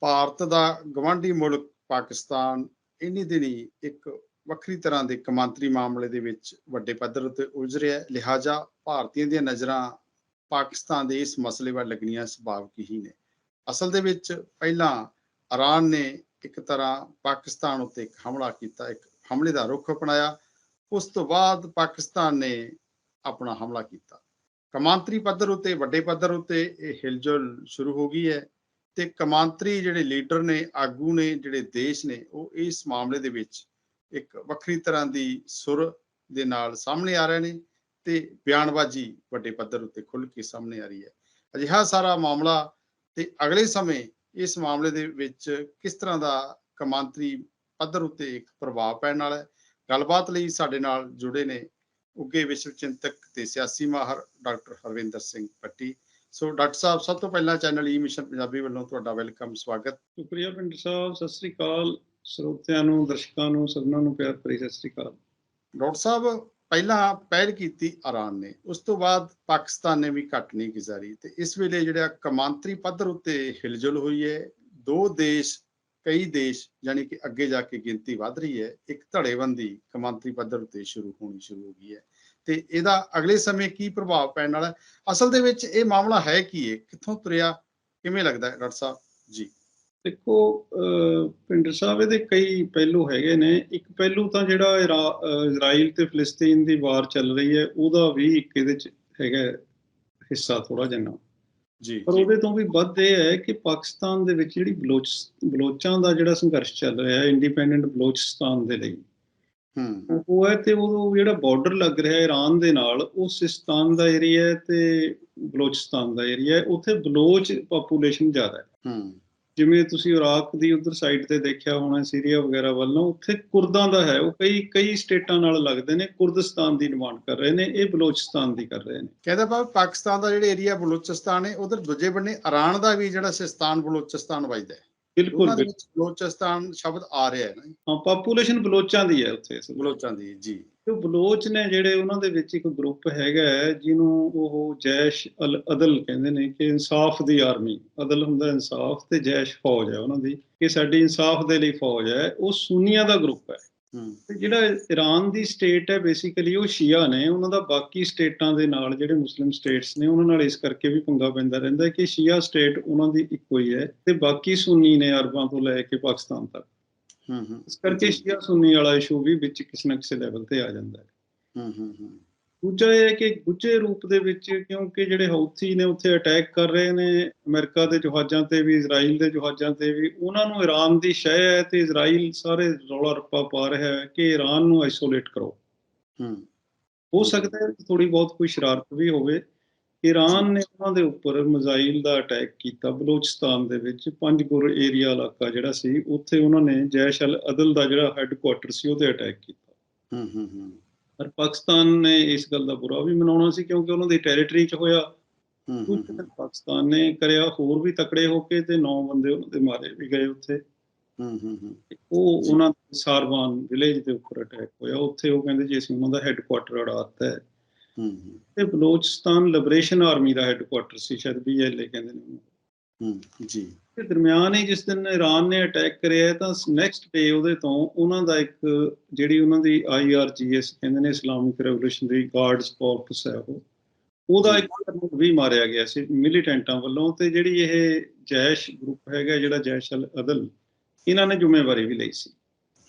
ਭਾਰਤ ਦਾ ਗਵਾਂਢੀ ਮੁਲਕ ਪਾਕਿਸਤਾਨ ਇੰਨੀ ਦਿਨੀ ਇੱਕ ਵੱਖਰੀ ਤਰ੍ਹਾਂ ਦੇ ਕਮਾਂਤਰੀ ਮਾਮਲੇ ਦੇ ਵਿੱਚ ਵੱਡੇ ਪੱਧਰ ਉੱਤੇ ਉਲਝ ਰਿਹਾ ਹੈ। ਲਿਹਾਜ਼ਾ ਭਾਰਤੀਆਂ ਦੀਆਂ ਨਜ਼ਰਾਂ ਪਾਕਿਸਤਾਨ ਦੇ ਇਸ ਮਸਲੇ ਵੱਲ ਲੱਗਣੀਆਂ ਸੁਭਾਵਿਕ ਹੀ ਨੇ। ਅਸਲ ਦੇ ਵਿੱਚ ਪਹਿਲਾਂ ਇਰਾਨ ਨੇ ਇੱਕ ਤਰ੍ਹਾਂ ਪਾਕਿਸਤਾਨ ਉੱਤੇ ਇੱਕ ਹਮਲਾ ਕੀਤਾ, ਇੱਕ ਹਮਲੇ ਦਾ ਰੁਖ ਅਪਣਾਇਆ। ਉਸ ਤੋਂ ਬਾਅਦ ਪਾਕਿਸਤਾਨ ਨੇ ਆਪਣਾ ਹਮਲਾ ਕੀਤਾ। ਕਮਾਂਤਰੀ ਪੱਧਰ ਉੱਤੇ, ਵੱਡੇ ਪੱਧਰ ਉੱਤੇ ਇਹ ਹਿਲਜੁਲ ਸ਼ੁਰੂ ਹੋ ਗਈ ਹੈ। ਤੇ ਕਮਾਂਤਰੀ ਜਿਹੜੇ ਲੀਡਰ ਨੇ, ਆਗੂ ਨੇ, ਜਿਹੜੇ ਦੇਸ਼ ਨੇ, ਉਹ ਇਸ ਮਾਮਲੇ ਦੇ ਵਿੱਚ ਇੱਕ ਵੱਖਰੀ ਤਰ੍ਹਾਂ ਦੀ ਸੁਰ ਦੇ ਨਾਲ ਸਾਹਮਣੇ ਆ ਰਹੇ ਨੇ ਤੇ ਬਿਆਨਬਾਜ਼ੀ ਵੱਡੇ ਪੱਧਰ ਉੱਤੇ ਖੁੱਲ ਕੇ ਸਾਹਮਣੇ ਆ ਰਹੀ ਹੈ। ਅਜਿਹਾ ਸਾਰਾ ਮਾਮਲਾ ਤੇ ਅਗਲੇ ਸਮੇਂ ਇਸ ਮਾਮਲੇ ਦੇ ਵਿੱਚ ਕਿਸ ਤਰ੍ਹਾਂ ਦਾ ਕਮਾਂਤਰੀ ਪੱਧਰ ਉੱਤੇ ਇੱਕ ਪ੍ਰਭਾਵ ਪੈਣ ਵਾਲਾ ਹੈ? ਗੱਲਬਾਤ ਲਈ ਸਾਡੇ ਨਾਲ ਜੁੜੇ ਨੇ ਉੱਗੇ ਵਿਸ਼ਵ ਚਿੰਤਕ ਤੇ ਸਿਆਸੀ ਮਾਹਰ doctor Harvinder Singh Patti. So doctor ਸਾਹਿਬ ਸਭ ਤੋਂ ਪਹਿਲਾਂ ਚੈਨਲ ਈ ਮਿਸ਼ਨ ਪੰਜਾਬੀ ਵੱਲੋਂ ਤੁਹਾਡਾ ਵੈਲਕਮ ਸਵਾਗਤ। ਸ਼ੁਕਰੀਆ ਪਿੰਡ ਸਾਹਿਬ ਸਤਿ ਸ੍ਰੀ ਅਕਾਲ। ਸਰੋਤਿਆਂ ਨੂੰ ਦਰਸ਼ਕਾਂ ਨੂੰ ਸਭਨਾਂ ਨੂੰ ਪਿਆਰ ਭਰੀ ਸਤਿ ਸ੍ਰੀ ਅਕਾਲ। ਡਾਕਟਰ ਸਾਹਿਬ ਪਹਿਲਾਂ ਪਹਿਲ ਕੀਤੀ ਇਰਾਨ ਨੇ ਉਸ ਤੋਂ ਬਾਅਦ ਪਾਕਿਸਤਾਨ ਨੇ ਵੀ ਘੱਟ ਨਹੀਂ ਗੁਜ਼ਾਰੀ ਤੇ ਇਸ ਵੇਲੇ ਜਿਹੜਾ ਕਮਾਂਤਰੀ ਪੱਧਰ ਉੱਤੇ ਹਿਲਜੁਲ ਹੋਈ ਹੈ ਦੋ ਦੇਸ਼ ਕਈ ਦੇਸ਼ ਯਾਨੀ ਕਿ ਅੱਗੇ ਜਾ ਕੇ ਗਿਣਤੀ ਵੱਧ ਰਹੀ ਹੈ ਇੱਕ ਧੜੇਬੰਦੀ ਕਮਾਂਤਰੀ ਪੱਧਰ ਉੱਤੇ ਸ਼ੁਰੂ ਹੋਣੀ ਸ਼ੁਰੂ ਹੋ ਗਈ ਹੈ। ਤੇ ਇਹਦਾ ਅਗਲੇ ਸਮੇਂ ਕੀ ਪ੍ਰਭਾਵ ਪੈਣ ਵਾਲਾ ਅਸਲ ਦੇ ਵਿੱਚ ਇਹ ਮਾਮਲਾ ਹੈ ਕੀ ਹੈ? ਕਿੱਥੋਂ ਤੁਰਿਆ? ਕਿਵੇਂ ਲੱਗਦਾ ਹੈ ਡਾਕਟਰ ਸਾਹਿਬ? ਜੀ। ਦੇਖੋ ਅਹ, ਪਿੰਡ ਸਾਹਿਬ ਇਹਦੇ ਕਈ ਪਹਿਲੂ ਹੈਗੇ ਨੇ। ਇੱਕ ਪਹਿਲੂ ਤਾਂ ਜਿਹੜਾ ਇਰਾ- ਇਜ਼ਰਾਈਲ ਤੇ ਫਿਲਿਸਤੀਨ ਦੀ ਵਾਰ ਚੱਲ ਰਹੀ ਹੈ ਉਹਦਾ ਵੀ ਇੱਕ ਇਹਦੇ ਚ ਹੈਗਾ ਹਿੱਸਾ ਥੋੜਾ ਜਿਹਾ ਜੀ ਪਰ ਉਹਦੇ ਤੋਂ ਵੀ ਵੱਧ ਇਹ ਹੈ ਕਿ ਪਾਕਿਸਤਾਨ ਦੇ ਵਿੱਚ ਜਿਹੜੀ ਬਲੋਚ ਬਲੋਚਾਂ ਦਾ ਜਿਹੜਾ ਸੰਘਰਸ਼ ਚੱਲ ਰਿਹਾ ਹੈ ਇੰਡੀਪੈਂਡੈਂਟ ਬਲੋਚਿਸਤਾਨ ਦੇ ਲਈ ਹੂੰ। ਉਹ ਹੈ ਤੇ ਉਹ ਜਿਹੜਾ ਬਾਰਡਰ ਲੱਗ ਰਿਹਾ ਹੈ ਈਰਾਨ ਦੇ ਨਾਲ ਉਹ ਸਿਸਤਾਨ ਦਾ ਏਰੀਆ ਹੈ ਤੇ ਬਲੋਚਿਸਤਾਨ ਦਾ ਏਰੀਆ ਹੈ। ਉੱਥੇ ਬਲੋਚ ਪੋਪੂਲੇਸ਼ਨ ਜ਼ਿਆਦਾ ਹੈ। ਹੂੰ। ਜਿਵੇਂ ਤੁਸੀਂ ਇਰਾਕ ਦੀ ਉਧਰ ਸਾਈਡ ਤੇ ਦੇਖਿਆ ਹੋਣਾ ਸੀਰੀਆ ਵਗੈਰਾ ਵੱਲੋਂ ਉੱਥੇ ਕੁਰਦਾਂ ਦਾ ਹੈ। ਉਹ ਕਈ ਕਈ ਸਟੇਟਾਂ ਨਾਲ ਲੱਗਦੇ ਨੇ ਕੁਰਦਿਸਤਾਨ ਦੀ ਡਿਮਾਂਡ ਕਰ ਰਹੇ ਨੇ ਇਹ ਬਲੋਚਿਸਤਾਨ ਦੀ ਕਰ ਰਹੇ ਨੇ। ਕਹਿੰਦਾ ਪਾ ਪਾਕਿਸਤਾਨ ਦਾ ਜਿਹੜਾ ਏਰੀਆ ਬਲੋਚਿਸਤਾਨ ਹੈ ਉਧਰ ਦੂਜੇ ਬੰਨੇ ਇਰਾਨ ਦਾ ਵੀ ਜਿਹੜਾ ਸਿਸਤਾਨ ਬਲੋਚਿਸਤਾਨ ਵੱਜਦਾ ਹੈ। ਬਿਲਕੁਲ ਬਲੋਚਿਸਤਾਨ ਸ਼ਬਦ ਆ ਰਿਹਾ ਹੈ ਨਾ ਹਾਂ ਪਾਪੂਲੇਸ਼ਨ ਬਲੋਚਾਂ ਦੀ ਹੈ ਉੱਥੇ। ਬਲੋਚਾਂ ਦੀ ਜੀ। ਤੇ ਉਹ ਬਲੋਚ ਨੇ ਜਿਹੜੇ ਉਹਨਾਂ ਦੇ ਵਿੱਚ ਇੱਕ ਗਰੁੱਪ ਹੈਗਾ ਜਿਹਨੂੰ ਉਹ ਜੈਸ਼ ਅਲ ਅਦਲ ਕਹਿੰਦੇ ਨੇ ਕਿ ਇਨਸਾਫ ਦੀ ਆਰਮੀ ਅਦਲ ਹੁੰਦਾ ਇਨਸਾਫ ਤੇ ਜੈਸ਼ ਫੌਜ ਹੈ ਉਹਨਾਂ ਦੀ ਕਿ ਸਾਡੀ ਇਨਸਾਫ ਦੇ ਲਈ ਫੌਜ ਹੈ ਉਹ ਸੁਨੀਆਂ ਦਾ ਗਰੁੱਪ ਹੈ। ਤੇ ਜਿਹੜਾ ਈਰਾਨ ਦੀ ਸਟੇਟ ਹੈ ਬੇਸਿਕਲੀ ਉਹ ਸ਼ੀਆ ਨੇ ਉਹਨਾਂ ਦਾ ਬਾਕੀ ਸਟੇਟਾਂ ਦੇ ਨਾਲ ਜਿਹੜੇ ਮੁਸਲਿਮ ਸਟੇਟਸ ਨੇ ਉਹਨਾਂ ਨਾਲ ਇਸ ਕਰਕੇ ਵੀ ਪੰਗਾ ਪੈਂਦਾ ਰਹਿੰਦਾ ਕਿ ਸ਼ੀਆ ਸਟੇਟ ਉਹਨਾਂ ਦੀ ਇੱਕੋ ਹੀ ਹੈ ਤੇ ਬਾਕੀ ਸੁੰਨੀ ਨੇ ਅਰਬਾਂ ਤੋਂ ਲੈ ਕੇ ਪਾਕਿਸਤਾਨ ਤੱਕ। ਹੂੰ ਹੂੰ। ਇਸ ਕਰਕੇ ਸ਼ੀਆ ਸੁੰਨੀ ਵਾਲਾ ਇਸ਼ੂ ਵੀ ਵਿੱਚ ਕਿਸੇ ਨਾ ਕਿਸੇ ਲੈਵਲ ਤੇ ਆ ਜਾਂਦਾ ਹੈ। ਹੂੰ ਹੂੰ ਹੂੰ। ਦੂਜਾ ਇਹ ਹੈ ਕਿ ਗੁੱਜੇ ਰੂਪ ਦੇ ਵਿੱਚ ਕਿਉਂਕਿ ਜਿਹੜੇ ਹੌਥੀ ਨੇ ਉੱਥੇ ਅਟੈਕ ਕਰ ਰਹੇ ਨੇ ਅਮਰੀਕਾ ਦੇ ਜਹਾਜ਼ਾਂ ਤੇ ਵੀ ਇਜ਼ਰਾਈਲ ਦੇ ਜਹਾਜ਼ਾਂ ਤੇ ਵੀ ਉਹਨਾਂ ਨੂੰ ਈਰਾਨ ਦੀ ਸ਼ੈ ਹੈ ਤੇ ਇਜ਼ਰਾਈਲ ਸਾਰੇ ਰੌਲਾ ਰੱਪਾ ਪਾ ਰਿਹਾ ਹੈ ਕਿ ਈਰਾਨ ਨੂੰ ਆਈਸੋਲੇਟ ਕਰੋ। ਹੂੰ। ਹੋ ਸਕਦਾ ਹੈ ਥੋੜੀ ਬਹੁਤ ਕੋਈ ਸ਼ਰਾਰਤ ਵੀ ਹੋਵੇ ਈਰਾਨ ਨੇ ਉਹਨਾਂ ਦੇ ਉੱਪਰ ਮਿਜ਼ਾਈਲ ਦਾ ਅਟੈਕ ਕੀਤਾ ਬਲੋਚਿਸਤਾਨ ਦੇ ਵਿੱਚ ਪੰਜਗੁਰ ਏਰੀਆ ਇਲਾਕਾ ਜਿਹੜਾ ਸੀ ਉੱਥੇ ਉਹਨਾਂ ਨੇ ਜੈਸ਼ ਅਲ ਅਦਲ ਦਾ ਜਿਹੜਾ ਹੈੱਡਕੁਆਟਰ ਸੀ ਉਹਤੇ ਅਟੈਕ ਕੀਤਾ। ਹੂੰ ਹੂੰ ਹੂੰ। ਪਰ ਪਾਕਿਸਤਾਨ ਨੇ ਇਸ ਗੱਲ ਦਾ ਬੁਰਾ ਵੀ ਮਨਾਉਣਾ ਸੀ ਕਿਉਂਕਿ ਉਹਨਾਂ ਦੀ ਟੈਰੀਟਰੀ 'ਚ ਹੋਇਆ। ਕੁਝ ਪਾਕਿਸਤਾਨ ਨੇ ਕਰਿਆ ਹੋਰ ਵੀ ਤਕੜੇ ਹੋ ਕੇ ਤੇ 9 ਬੰਦੇ ਉਹਨਾਂ ਦੇ ਮਾਰੇ ਵੀ ਗਏ ਉੱਥੇ। ਹੂੰ ਹੂੰ ਉਹ। ਉਹਨਾਂ ਦੇ ਸਾਰਵਾਨ ਵਿਲੇਜ ਦੇ ਉੱਪਰ ਅਟੈਕ ਹੋਇਆ। ਉੱਥੇ ਉਹ ਕਹਿੰਦੇ ਜੀ ਅਸੀਂ ਉਹਨਾਂ ਦਾ ਹੈੱਡਕੁਆਟਰ ਅੜਾਤਾ ਹੂੰ। ਤੇ ਬਲੋਚਿਸਤਾਨ ਲਿਬਰੇਸ਼ਨ ਆਰਮੀ ਦਾ ਹੈੱਡਕੁਆਟਰ ਸੀ ਸ਼ਾਇਦ ਬੀਐਲਏ ਕਹਿੰਦੇ ਨੇ। ਹੂੰ ਜੀ ਤੇ ਦਰਮਿਆਨ ਹੀ ਜਿਸ ਦਿਨ ਇਰਾਨ ਨੇ ਅਟੈਕ ਕਰਿਆ ਤਾਂ ਨੈਕਸਟ ਡੇ ਉਹਦੇ ਤੋਂ ਉਹਨਾਂ ਦਾ ਇੱਕ ਜਿਹੜੀ ਉਹਨਾਂ ਦੀ ਆਈਆਰਜੀਐਸ ਕਹਿੰਦੇ ਨੇ ਇਸਲਾਮਿਕ ਰੈਵੋਲੂਸ਼ਨਰੀ ਗਾਰਡਸ ਕਾਰਪਸ ਹੈ ਉਹ ਉਹਦਾ ਇੱਕ ਕਰਨਲ ਵੀ ਮਾਰਿਆ ਗਿਆ ਸੀ ਮਿਲੀਟੈਂਟਾਂ ਵੱਲੋਂ ਤੇ ਜਿਹੜੀ ਇਹ ਜੈਸ਼ ਗਰੁੱਪ ਹੈਗਾ ਜਿਹੜਾ ਜੈਸ਼ ਅਲ ਅਦਲ ਇਹਨਾਂ ਨੇ ਜ਼ਿੰਮੇਵਾਰੀ ਵੀ ਲਈ ਸੀ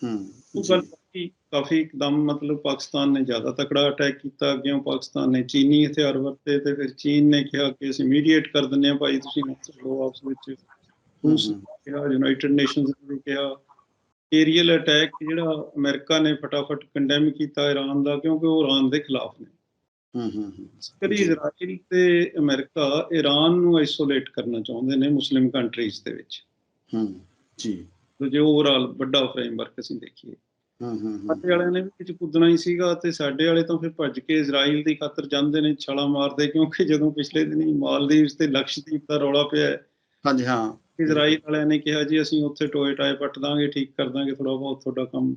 ਹੂੰ ਉਹ। ਗੱਲ ਕਾਫੀ ਕਾਫੀ ਇੱਕਦਮ ਮਤਲਬ ਪਾਕਿਸਤਾਨ ਨੇ ਜ਼ਿਆਦਾ ਤਕੜਾ ਅਟੈਕ ਕੀਤਾ ਅੱਗੇੋਂ ਪਾਕਿਸਤਾਨ ਨੇ ਚੀਨੀ ਹਥਿਆਰ ਵਰਤੇ ਤੇ ਫਿਰ ਚੀਨ ਨੇ ਕਿਹਾ ਕਿ ਅਸੀਂ ਇਮੀਡੀਏਟ ਕਰ ਦਿੰਦੇ ਹਾਂ ਭਾਈ ਤੁਸੀਂ ਲੋ ਆਪਸ ਵਿੱਚ। ਨੇ ਕਿਹਾ ਯੂਨਾਈਟਿਡ ਨੇਸ਼ਨਸ ਨੇ ਕਿਹਾ। ਏਰੀਅਲ ਅਟੈਕ ਜਿਹੜਾ ਅਮਰੀਕਾ ਨੇ ਫਟਾਫਟ ਕੰਡੈਮ ਕੀਤਾ ਇਰਾਨ ਦਾ ਕਿਉਂਕਿ ਉਹ ਇਰਾਨ ਦੇ ਖਿਲਾਫ ਨੇ। ਹੂੰ ਹੂੰ ਜੀ। ਇਜ਼ਰਾਈਲ ਤੇ ਅਮਰੀਕਾ ਇਰਾਨ ਨੂੰ ਆਈਸੋਲੇਟ ਕਰਨਾ ਚਾਹੁੰਦੇ ਨੇ ਮੁਸਲਿਮ ਕੰਟਰੀਜ਼ ਦੇ ਵਿੱਚ। ਹੂੰ ਜੀ। ਤੇ ਜੇ ਓਵਰਆਲ ਵੱਡਾ ਫਰੇਮਵਰਕ ਅਸੀਂ ਦੇਖੀਏ। ਹੂੰ ਹੂੰ ਹੂੰ। ਸਾਡੇ ਵਾਲਿਆਂ ਨੇ ਵੀ ਵਿੱਚ ਕੁੱਦਣਾ ਹੀ ਸੀਗਾ ਤੇ ਸਾਡੇ ਵਾਲੇ ਤਾਂ ਫਿਰ ਭੱਜ ਕੇ ਇਜ਼ਰਾਈਲ ਦੀ ਖਾਤਰ ਜਾਂਦੇ ਨੇ ਛਾਲਾਂ ਮਾਰਦੇ ਕਿਉਂਕਿ ਜਦੋਂ ਪਿਛਲੇ ਦਿਨੀ ਮਾਲਦੀਵਸ ਤੇ ਲਕਸ਼ਦੀਪ ਦਾ ਰੌਲਾ ਪਿਆ ਹੈ, ਹਾਂਜੀ ਹਾਂ। ਇਜ਼ਰਾਈਲ ਵਾਲਿਆਂ ਨੇ ਕਿਹਾ ਜੀ ਅਸੀਂ ਉੱਥੇ ਟੋਏ ਟਾਏ ਪੱਟ ਦਾਂਗੇ ਠੀਕ ਕਰ ਦਾਂਗੇ ਥੋੜਾ ਬਹੁਤ ਤੁਹਾਡਾ ਕੰਮ।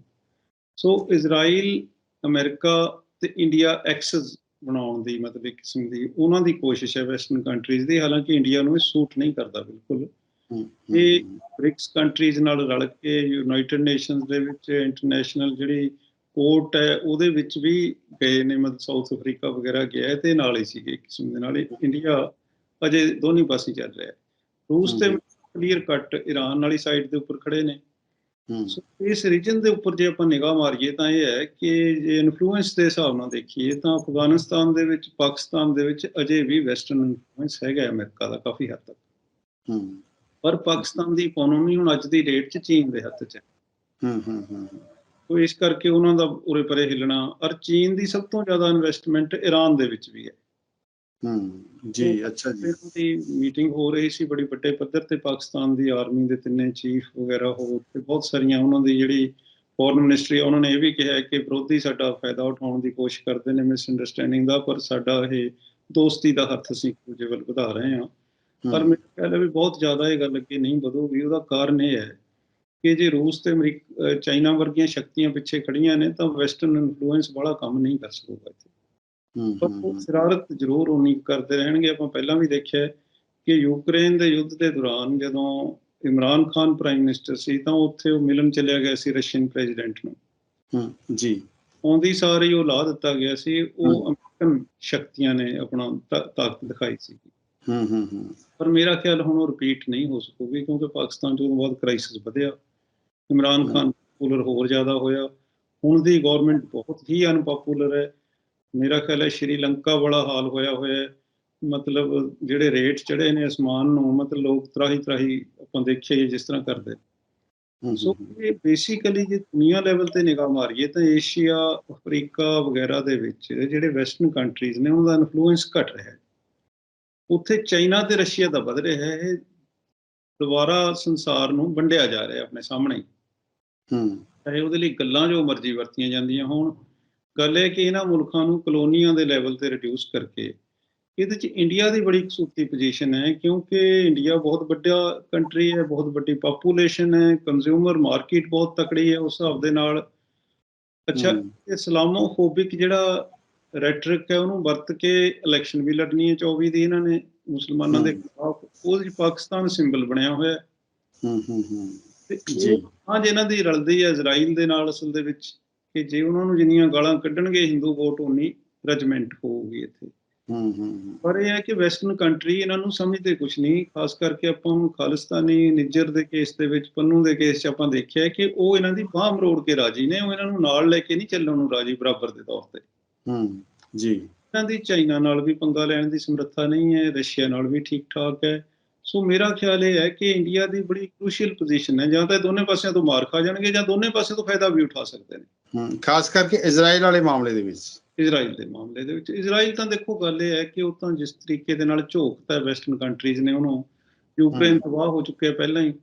ਸੋ ਇਜ਼ਰਾਈਲ ਅਮਰੀਕਾ ਤੇ ਇੰਡੀਆ ਐਕਸਸ ਬਣਾਉਣ ਦੀ ਮਤਲਬ ਇੱਕ ਕਿਸਮ ਦੀ ਉਹਨਾਂ ਦੀ ਕੋਸ਼ਿਸ਼ ਹੈ ਵੈਸਟਰਨ ਕੰਟਰੀਜ਼ ਦੀ ਹਾਲਾਂਕਿ ਇੰਡੀਆ ਨੂੰ ਇਹ ਸੂਟ ਨਹੀਂ ਕਰਦਾ ਬਿਲਕੁਲ। ਇਹ- ਬ੍ਰਿਕਸ ਕੰਟਰੀਜ਼ ਨਾਲ ਰਲ ਕੇ ਯੂਨਾਈਟਿਡ ਨੇਸ਼ਨਸ ਦੇ ਵਿੱਚ ਇੰਟਰਨੈਸ਼ਨਲ ਜਿਹੜੀ ਕੋਰਟ ਹੈ ਉਹਦੇ ਵਿੱਚ ਵੀ ਗਏ ਨੇ ਮਤਲਬ ਸਾਊਥ ਅਫਰੀਕਾ ਵਗੈਰਾ ਗਿਆ ਤੇ ਨਾਲ ਹੀ ਸੀਗੇ ਕਿਸਮ ਦੇ ਨਾਲ ਇੰਡੀਆ ਅਜੇ ਦੋਨੀ ਪਾਸੇ ਚੱਲ ਰਿਹਾ ਹੈ। ਰੂਸ ਤੇ। ਕਲੀਅਰ ਕੱਟ ਈਰਾਨ ਵਾਲੀ ਸਾਈਡ ਦੇ ਉੱਪਰ ਖੜੇ ਨੇ। ਸੋ ਇਸ ਰੀਜਨ ਦੇ ਉੱਪਰ ਜੇ ਆਪਾਂ ਨਿਗਾਹ ਮਾਰੀਏ ਤਾਂ ਇਹ ਹੈ ਕਿ ਜੇ ਇਨਫਲੂਐਂਸ ਦੇ ਹਿਸਾਬ ਨਾਲ ਦੇਖੀਏ ਤਾਂ ਅਫਗਾਨਿਸਤਾਨ ਦੇ ਵਿੱਚ ਪਾਕਿਸਤਾਨ ਦੇ ਵਿੱਚ ਅਜੇ ਵੀ ਵੈਸਟਰਨ ਇਨਫਲੂਐਂਸ ਹੈਗਾ ਅਮਰੀਕਾ ਦਾ ਕਾਫੀ ਹੱਦ ਤੱਕ। ਹੂੰ, ਪਰ ਪਾਕਿਸਤਾਨ ਦੀ ਇਕਨੋਮੀ ਹੁਣ ਅੱਜ ਦੀ ਡੇਟ 'ਚ ਚੀਨ ਦੇ ਹੱਥ 'ਚ ਹੈ। ਹੂੰ, ਹੂੰ, ਹੂੰ, ਸੋ ਇਸ ਕਰਕੇ ਉਹਨਾਂ ਦਾ ਉਰੇ ਪਰੇ ਹਿੱਲਣਾ ਔਰ ਚੀਨ ਦੀ ਸਭ ਤੋਂ ਜ਼ਿਆਦਾ ਇਨਵੈਸਟਮੈਂਟ ਈਰਾਨ ਦੇ ਵਿੱਚ ਵੀ ਹੈ। ਹੂੰ, ਜੀ ਅੱਛਾ ਜੀ। ਇਹਨਾਂ ਦੀ ਮੀਟਿੰਗ ਹੋ ਰਹੀ ਸੀ ਬੜੀ ਵੱਡੇ ਪੱਧਰ ਤੇ ਪਾਕਿਸਤਾਨ ਦੀ ਆਰਮੀ ਦੇ ਤਿੰਨੇ ਚੀਫ ਵਗੈਰਾ ਹੋ ਤੇ ਬਹੁਤ ਸਾਰੀਆਂ ਉਹਨਾਂ ਦੀ ਜਿਹੜੀ ਫੋਰਨ ਮਿਨਿਸਟਰੀ ਉਹਨਾਂ ਨੇ ਇਹ ਵੀ ਕਿਹਾ ਕਿ ਵਿਰੋਧੀ ਸਾਡਾ ਫਾਇਦਾ ਉਠਾਉਣ ਦੀ ਕੋਸ਼ਿਸ਼ ਕਰਦੇ ਨੇ ਮਿਸ ਅੰਡਰਸਟੈਂਡਿੰਗ ਦਾ ਪਰ ਸਾਡਾ ਇਹ ਦੋਸਤੀ ਦਾ ਹੱਥ ਅਸੀਂ ਦੂਜੇ ਵੱਲ ਵਧਾ ਰਹੇ ਹਾਂ। ਪਰ ਖਿਆਲ ਹੈ ਵੀ ਬਹੁਤ ਜ਼ਿਆਦਾ ਇਹ ਗੱਲ ਅੱਗੇ ਨਹੀਂ ਵਧੂਗੀ ਉਹਦਾ ਕਾਰਨ ਇਹ ਹੈ ਕਿ ਜੇ ਰੂਸ ਤੇ ਅਮਰੀਕਾ ਚਾਈਨਾ ਵਰਗੀਆਂ ਸ਼ਕਤੀਆਂ ਪਿੱਛੇ ਖੜੀਆਂ ਨੇ ਤਾਂ ਵੈਸਟਰਨ ਇਨਫਲੂਐਂਸ ਬੜਾ ਕੰਮ ਨਹੀਂ ਕਰ ਸਕੂਗਾ ਇੱਥੇ। ਹੂੰ, ਪਰ ਉਹ ਸ਼ਰਾਰਤ ਜ਼ਰੂਰ ਉਨੀ ਕਰਦੇ ਰਹਿਣਗੇ। ਆਪਾਂ ਪਹਿਲਾਂ ਵੀ ਦੇਖਿਆ ਕਿ ਯੂਕਰੇਨ ਦੇ ਯੁੱਧ ਦੇ ਦੌਰਾਨ ਜਦੋਂ ਇਮਰਾਨ ਖਾਨ ਪ੍ਰਾਈਮ ਮਿਨਿਸਟਰ ਸੀ ਤਾਂ ਉੱਥੇ ਉਹ ਮਿਲਣ ਚੱਲਿਆ ਗਿਆ ਸੀ ਰਸ਼ੀਅਨ ਪ੍ਰੈਜ਼ੀਡੈਂਟ ਨੂੰ। ਹੂੰ, ਜੀ। ਆਉਂਦੀ ਸਾਰ ਉਹ ਲਾ ਦਿੱਤਾ ਗਿਆ ਸੀ ਉਹ। ਅਮਰੀਕਨ ਸ਼ਕਤੀਆਂ ਨੇ ਆਪਣਾ ਤਾਕਤ ਦਿਖਾਈ ਸੀ। ਹੂੰ, ਹੂੰ, ਹੂੰ, ਪਰ ਮੇਰਾ ਖਿਆਲ ਹੁਣ ਉਹ ਰਿਪੀਟ ਨਹੀਂ ਹੋ ਸਕੂਗੀ ਕਿਉਂਕਿ ਪਾਕਿਸਤਾਨ 'ਚ ਉਦੋਂ ਬਾਅਦ ਕ੍ਰਾਈਸਿਸ ਵਧਿਆ। ਇਮਰਾਨ। ਖਾਨ ਪਪੂਲਰ ਹੋਰ ਜ਼ਿਆਦਾ ਹੋਇਆ। ਹੁਣ ਦੀ ਗਵਰਨਮੈਂਟ ਬਹੁਤ ਹੀ ਅਨਪਪੂਲਰ ਹੈ। ਮੇਰਾ ਖਿਆਲ ਹੈ ਸ਼੍ਰੀਲੰਕਾ ਵਾਲਾ ਹਾਲ ਹੋਇਆ ਹੋਇਆ ਹੈ। ਮਤਲਬ ਜਿਹੜੇ ਰੇਟ ਚੜੇ ਨੇ ਅਸਮਾਨ ਨੂੰ ਮਤਲਬ ਲੋਕ ਤਰਾਹੀ ਤਰਾਹੀ ਆਪਾਂ ਦੇਖੀਏ ਜਿਸ ਤਰ੍ਹਾਂ ਕਰਦੇ। ਸੋ ਇਹ ਬੇਸਿਕਲੀ ਜੇ ਦੁਨੀਆ ਲੈਵਲ ਤੇ ਨਿਗਾਹ ਮਾਰੀਏ ਤਾਂ ਏਸ਼ੀਆ ਅਫਰੀਕਾ ਵਗੈਰਾ ਦੇ ਵਿੱਚ ਜਿਹੜੇ ਵੈਸਟਰਨ ਕੰਟਰੀਜ਼ ਨੇ ਉਹਨਾਂ ਦਾ ਇਨਫਲੂਐਂਸ ਘਟ ਰਿਹਾ ਹੈ। ਉੱਥੇ ਚਾਈਨਾ ਤੇ ਰਸ਼ੀਆ ਦਾ ਵੱਧ ਰਿਹਾ ਹੈ ਇਹ ਦੁਬਾਰਾ ਸੰਸਾਰ ਨੂੰ ਵੰਡਿਆ ਜਾ ਰਿਹਾ ਆਪਣੇ ਸਾਹਮਣੇ। ਹੀ। ਚਾਹੇ ਉਹਦੇ ਲਈ ਗੱਲਾਂ ਜੋ ਮਰਜ਼ੀ ਵਰਤੀਆਂ ਜਾਂਦੀਆਂ ਹੋਣ ਗੱਲ ਇਹ ਕਿ ਇਹਨਾਂ ਮੁਲਕਾਂ ਨੂੰ ਕਲੋਨੀਆਂ ਦੇ ਲੈਵਲ ਤੇ ਰਿਡਿਊਸ ਕਰਕੇ ਇਹਦੇ ਚ ਇੰਡੀਆ ਦੀ ਬੜੀ ਕਸੂਤੀ ਪੋਜੀਸ਼ਨ ਹੈ ਕਿਉਂਕਿ ਇੰਡੀਆ ਬਹੁਤ ਵੱਡਾ ਕੰਟਰੀ ਹੈ ਬਹੁਤ ਵੱਡੀ ਪਾਪੂਲੇਸ਼ਨ ਹੈ ਕੰਜ਼ਿਊਮਰ ਮਾਰਕੀਟ ਬਹੁਤ ਤਕੜੀ ਹੈ ਉਸ ਹਿਸਾਬ ਦੇ ਨਾਲ। ਅੱਛਾ ਇਸਲਾਮੋਫੋਬਿਕ ਜਿਹੜਾ ਰੈਟਰਿਕ ਹੈ ਉਹਨੂੰ ਵਰਤ ਕੇ ਇਲੈਕਸ਼ਨ ਵੀ ਲੜਨੀ ਹੈ 24 ਦੀ ਇਹਨਾਂ ਨੇ ਮੁਸਲਮਾਨਾਂ ਦੇ। ਖਿਲਾਫ। ਉਹਦੇ 'ਚ ਪਾਕਿਸਤਾਨ ਸਿੰਬਲ ਬਣਿਆ ਹੋਇਆ ਹੈ। ਹੂੰ, ਹੂੰ, ਹੂੰ, ਜੀ। ਉਹ ਹਾਂ ਜੇ ਇਹਨਾਂ ਦੀ ਰਲਦੀ ਹੈ ਇਜ਼ਰਾਈਲ ਦੇ ਨਾਲ ਅਸਲ ਦੇ ਵਿੱਚ ਕਿ ਜੇ ਉਹਨਾਂ ਨੂੰ ਜਿੰਨੀਆਂ ਗਾਲਾਂ ਕੱਢਣਗੇ ਹਿੰਦੂ ਵੋਟ ਉਨੀ ਰਜਮੈਂਟ ਹੋਊਗੀ ਇੱਥੇ। ਹੂੰ, ਹੂੰ, ਹੂੰ, ਪਰ ਇਹ ਹੈ ਕਿ ਵੈਸਟਰਨ ਕੰਟਰੀ ਇਹਨਾਂ ਨੂੰ ਸਮਝਦੇ ਕੁਝ ਨਹੀਂ ਖਾਸ ਕਰਕੇ ਆਪਾਂ ਨੂੰ ਖਾਲਿਸਤਾਨੀ ਨਿੱਜਰ ਦੇ ਕੇਸ ਦੇ ਵਿੱਚ ਪੰਨੂ ਦੇ ਕੇਸ 'ਚ ਆਪਾਂ ਦੇਖਿਆ ਕਿ ਉਹ ਇਹਨਾਂ ਦੀ ਬਾਹ ਮਰੋੜ ਕੇ ਰਾਜੀ ਨੇ ਉਹ ਇਹਨਾਂ ਨੂੰ ਨਾਲ ਲੈ ਕੇ ਨਹੀਂ ਚੱਲਣ ਨੂੰ ਰਾਜੀ ਬਰਾਬਰ ਦੇ ਤੌਰ ਤੇ। ਹੂੰ, ਜੀ। ਇਹਨਾਂ ਦੀ ਚਾਈਨਾ ਨਾਲ ਵੀ ਪੰਗਾ ਲੈਣ ਦੀ ਸਮਰੱਥਾ ਨਹੀਂ ਹੈ ਰਸ਼ੀਆ ਨਾਲ ਵੀ ਠੀਕ ਠਾਕ ਹੈ। ਸੋ ਮੇਰਾ ਖਿਆਲ ਇਹ ਹੈ ਕਿ ਇੰਡੀਆ ਦੀ ਬੜੀ ਕ੍ਰੂਸ਼ੀਅਲ ਪੋਜੀਸ਼ਨ ਹੈ। ਜਾਂ ਤਾਂ ਦੋਨੇ ਪਾਸਿਆਂ ਤੋਂ ਮਾਰ ਖਾ ਜਾਣਗੇ ਜਾਂ ਦੋਨੇ ਪਾਸੇ ਤੋਂ ਫਾਇਦਾ ਵੀ ਉਠਾ ਸਕਦੇ ਨੇ। ਹੂੰ, ਖਾਸ ਕਰਕੇ ਇਜ਼ਰਾਈਲ ਵਾਲੇ ਮਾਮਲੇ ਦੇ ਵਿੱਚ। ਇਜ਼ਰਾਈਲ ਦੇ ਮਾਮਲੇ ਦੇ ਵਿੱਚ। ਇਜ਼ਰਾਈਲ ਤਾਂ ਦੇਖੋ ਗੱਲ ਇਹ ਹੈ ਕਿ ਉਹ ਤਾਂ ਜਿਸ ਤਰੀਕੇ ਦੇ ਨਾਲ ਝੋਕਦਾ ਵੈਸਟਰਨ ਕੰਟਰੀਜ਼ ਨੇ ਉਹਨੂੰ। ਯੂਕਰੇਨ। ਤਬਾਹ ਹੋ ਚੁੱਕਿਆ ਪਹਿਲਾਂ ਹੀ।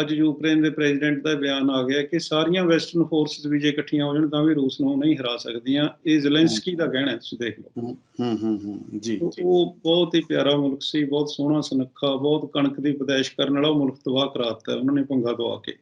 ਅੱਜ ਯੂਕਰੇਨ ਦੇ ਪ੍ਰੈਜ਼ੀਡੈਂਟ ਦਾ ਬਿਆਨ ਆ ਗਿਆ ਕਿ ਸਾਰੀਆਂ ਵੈਸਟਰਨ ਫੋਰਸਸ ਵੀ ਜੇ ਇਕੱਠੀਆਂ ਹੋ ਜਾਣ ਤਾਂ ਵੀ ਰੂਸ ਨੂੰ ਨਹੀਂ ਹਰਾ ਸਕਦੀਆਂ। ਇਹ ਜ਼ੈਲੈਂਸਕੀ ਦਾ ਕਹਿਣਾ ਹੈ ਤੁਸੀਂ ਦੇਖ ਲਓ। ਹੂੰ, ਹੂੰ, ਹੂੰ, ਜੀ। ਉਹ ਬਹੁਤ ਹੀ ਪਿਆਰਾ ਮੁਲਕ ਸੀ ਬਹੁਤ ਸੋਹਣਾ ਸੁਨੱਖਾ ਬਹੁਤ ਕਣਕ ਦੀ ਪਦੈਸ਼ ਕਰਨ ਵਾਲਾ ਮੁਲਕ ਤਬਾਹ ਕਰਾਤਾ ਉਹਨਾਂ ਨੇ ਪੰਗਾ ਦਵਾ ਕੇ।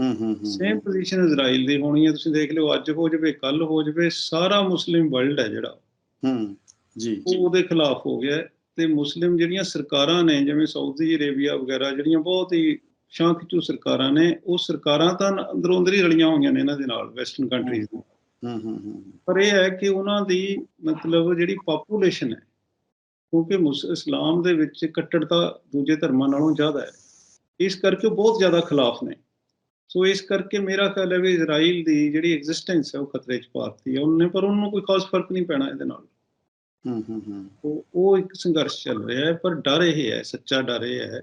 ਹੂੰ, ਹੂੰ, ਹੂੰ, ਸੇਮ ਪੋਜੀਸ਼ਨ ਇਜ਼ਰਾਈਲ ਦੀ ਹੋਣੀ ਹੈ ਤੁਸੀਂ ਦੇਖ ਲਿਓ ਅੱਜ ਹੋ ਜਾਵੇ ਕੱਲ ਹੋ ਜਾਵੇ ਸਾਰਾ ਮੁਸਲਿਮ ਵਰਲਡ ਹੈ ਜਿਹੜਾ। ਹੂੰ, ਜੀ। ਉਹ ਉਹਦੇ ਖਿਲਾਫ ਹੋ ਗਿਆ ਤੇ ਮੁਸਲਿਮ ਜਿਹੜੀਆਂ ਸਰਕਾਰਾਂ ਨੇ ਜਿਵੇਂ ਸਾਊਦੀ ਅਰੇਬੀਆ ਵਗੈਰਾ ਜਿਹੜੀਆਂ ਬਹੁਤ ਹੀ ਸ਼ਾਂਖਚੂ ਸਰਕਾਰਾਂ ਨੇ ਉਹ ਸਰਕਾਰਾਂ ਤਾਂ ਅੰਦਰੋਂ ਅੰਦਰ ਹੀ ਰਲੀਆਂ ਹੋਈਆਂ ਨੇ ਇਹਨਾਂ ਦੇ ਨਾਲ ਵੈਸਟਰਨ ਕੰਟਰੀਜ਼ ਦੇ ਹੂੰ, ਹੂੰ, ਪਰ ਇਹ ਹੈ ਕਿ ਉਹਨਾਂ ਦੀ ਮਤਲਬ ਜਿਹੜੀ ਪਾਪੂਲੇਸ਼ਨ ਹੈ ਕਿਉਂਕਿ ਇਸਲਾਮ ਦੇ ਵਿੱਚ ਕੱਟੜਤਾ ਦੂਜੇ ਧਰਮਾਂ ਨਾਲੋਂ ਜ਼ਿਆਦਾ ਹੈ। ਇਸ ਕਰਕੇ ਉਹ ਬਹੁਤ ਜ਼ਿਆਦਾ ਖਿਲਾਫ ਨੇ। ਸੋ ਇਸ ਕਰਕੇ ਮੇਰਾ ਖਿਆਲ ਹੈ ਵੀ ਇਜ਼ਰਾਈਲ ਦੀ ਜਿਹੜੀ ਐਗਜ਼ਿਸਟੈਂਸ ਹੈ ਉਹ ਖਤਰੇ 'ਚ ਪਾਤੀ ਹੈ ਉਹਨੇ ਪਰ ਉਹਨੂੰ ਕੋਈ ਖਾਸ ਫ਼ਰਕ ਨਹੀਂ ਪੈਣਾ ਇਹਦੇ ਨਾਲ। ਹੂੰ, ਹੂੰ, ਹੂੰ, ਉਹ ਇੱਕ ਸੰਘਰਸ਼ ਚੱਲ ਰਿਹਾ ਹੈ ਪਰ ਡਰ ਇਹ ਹੈ ਸੱਚਾ ਡਰ ਇਹ ਹੈ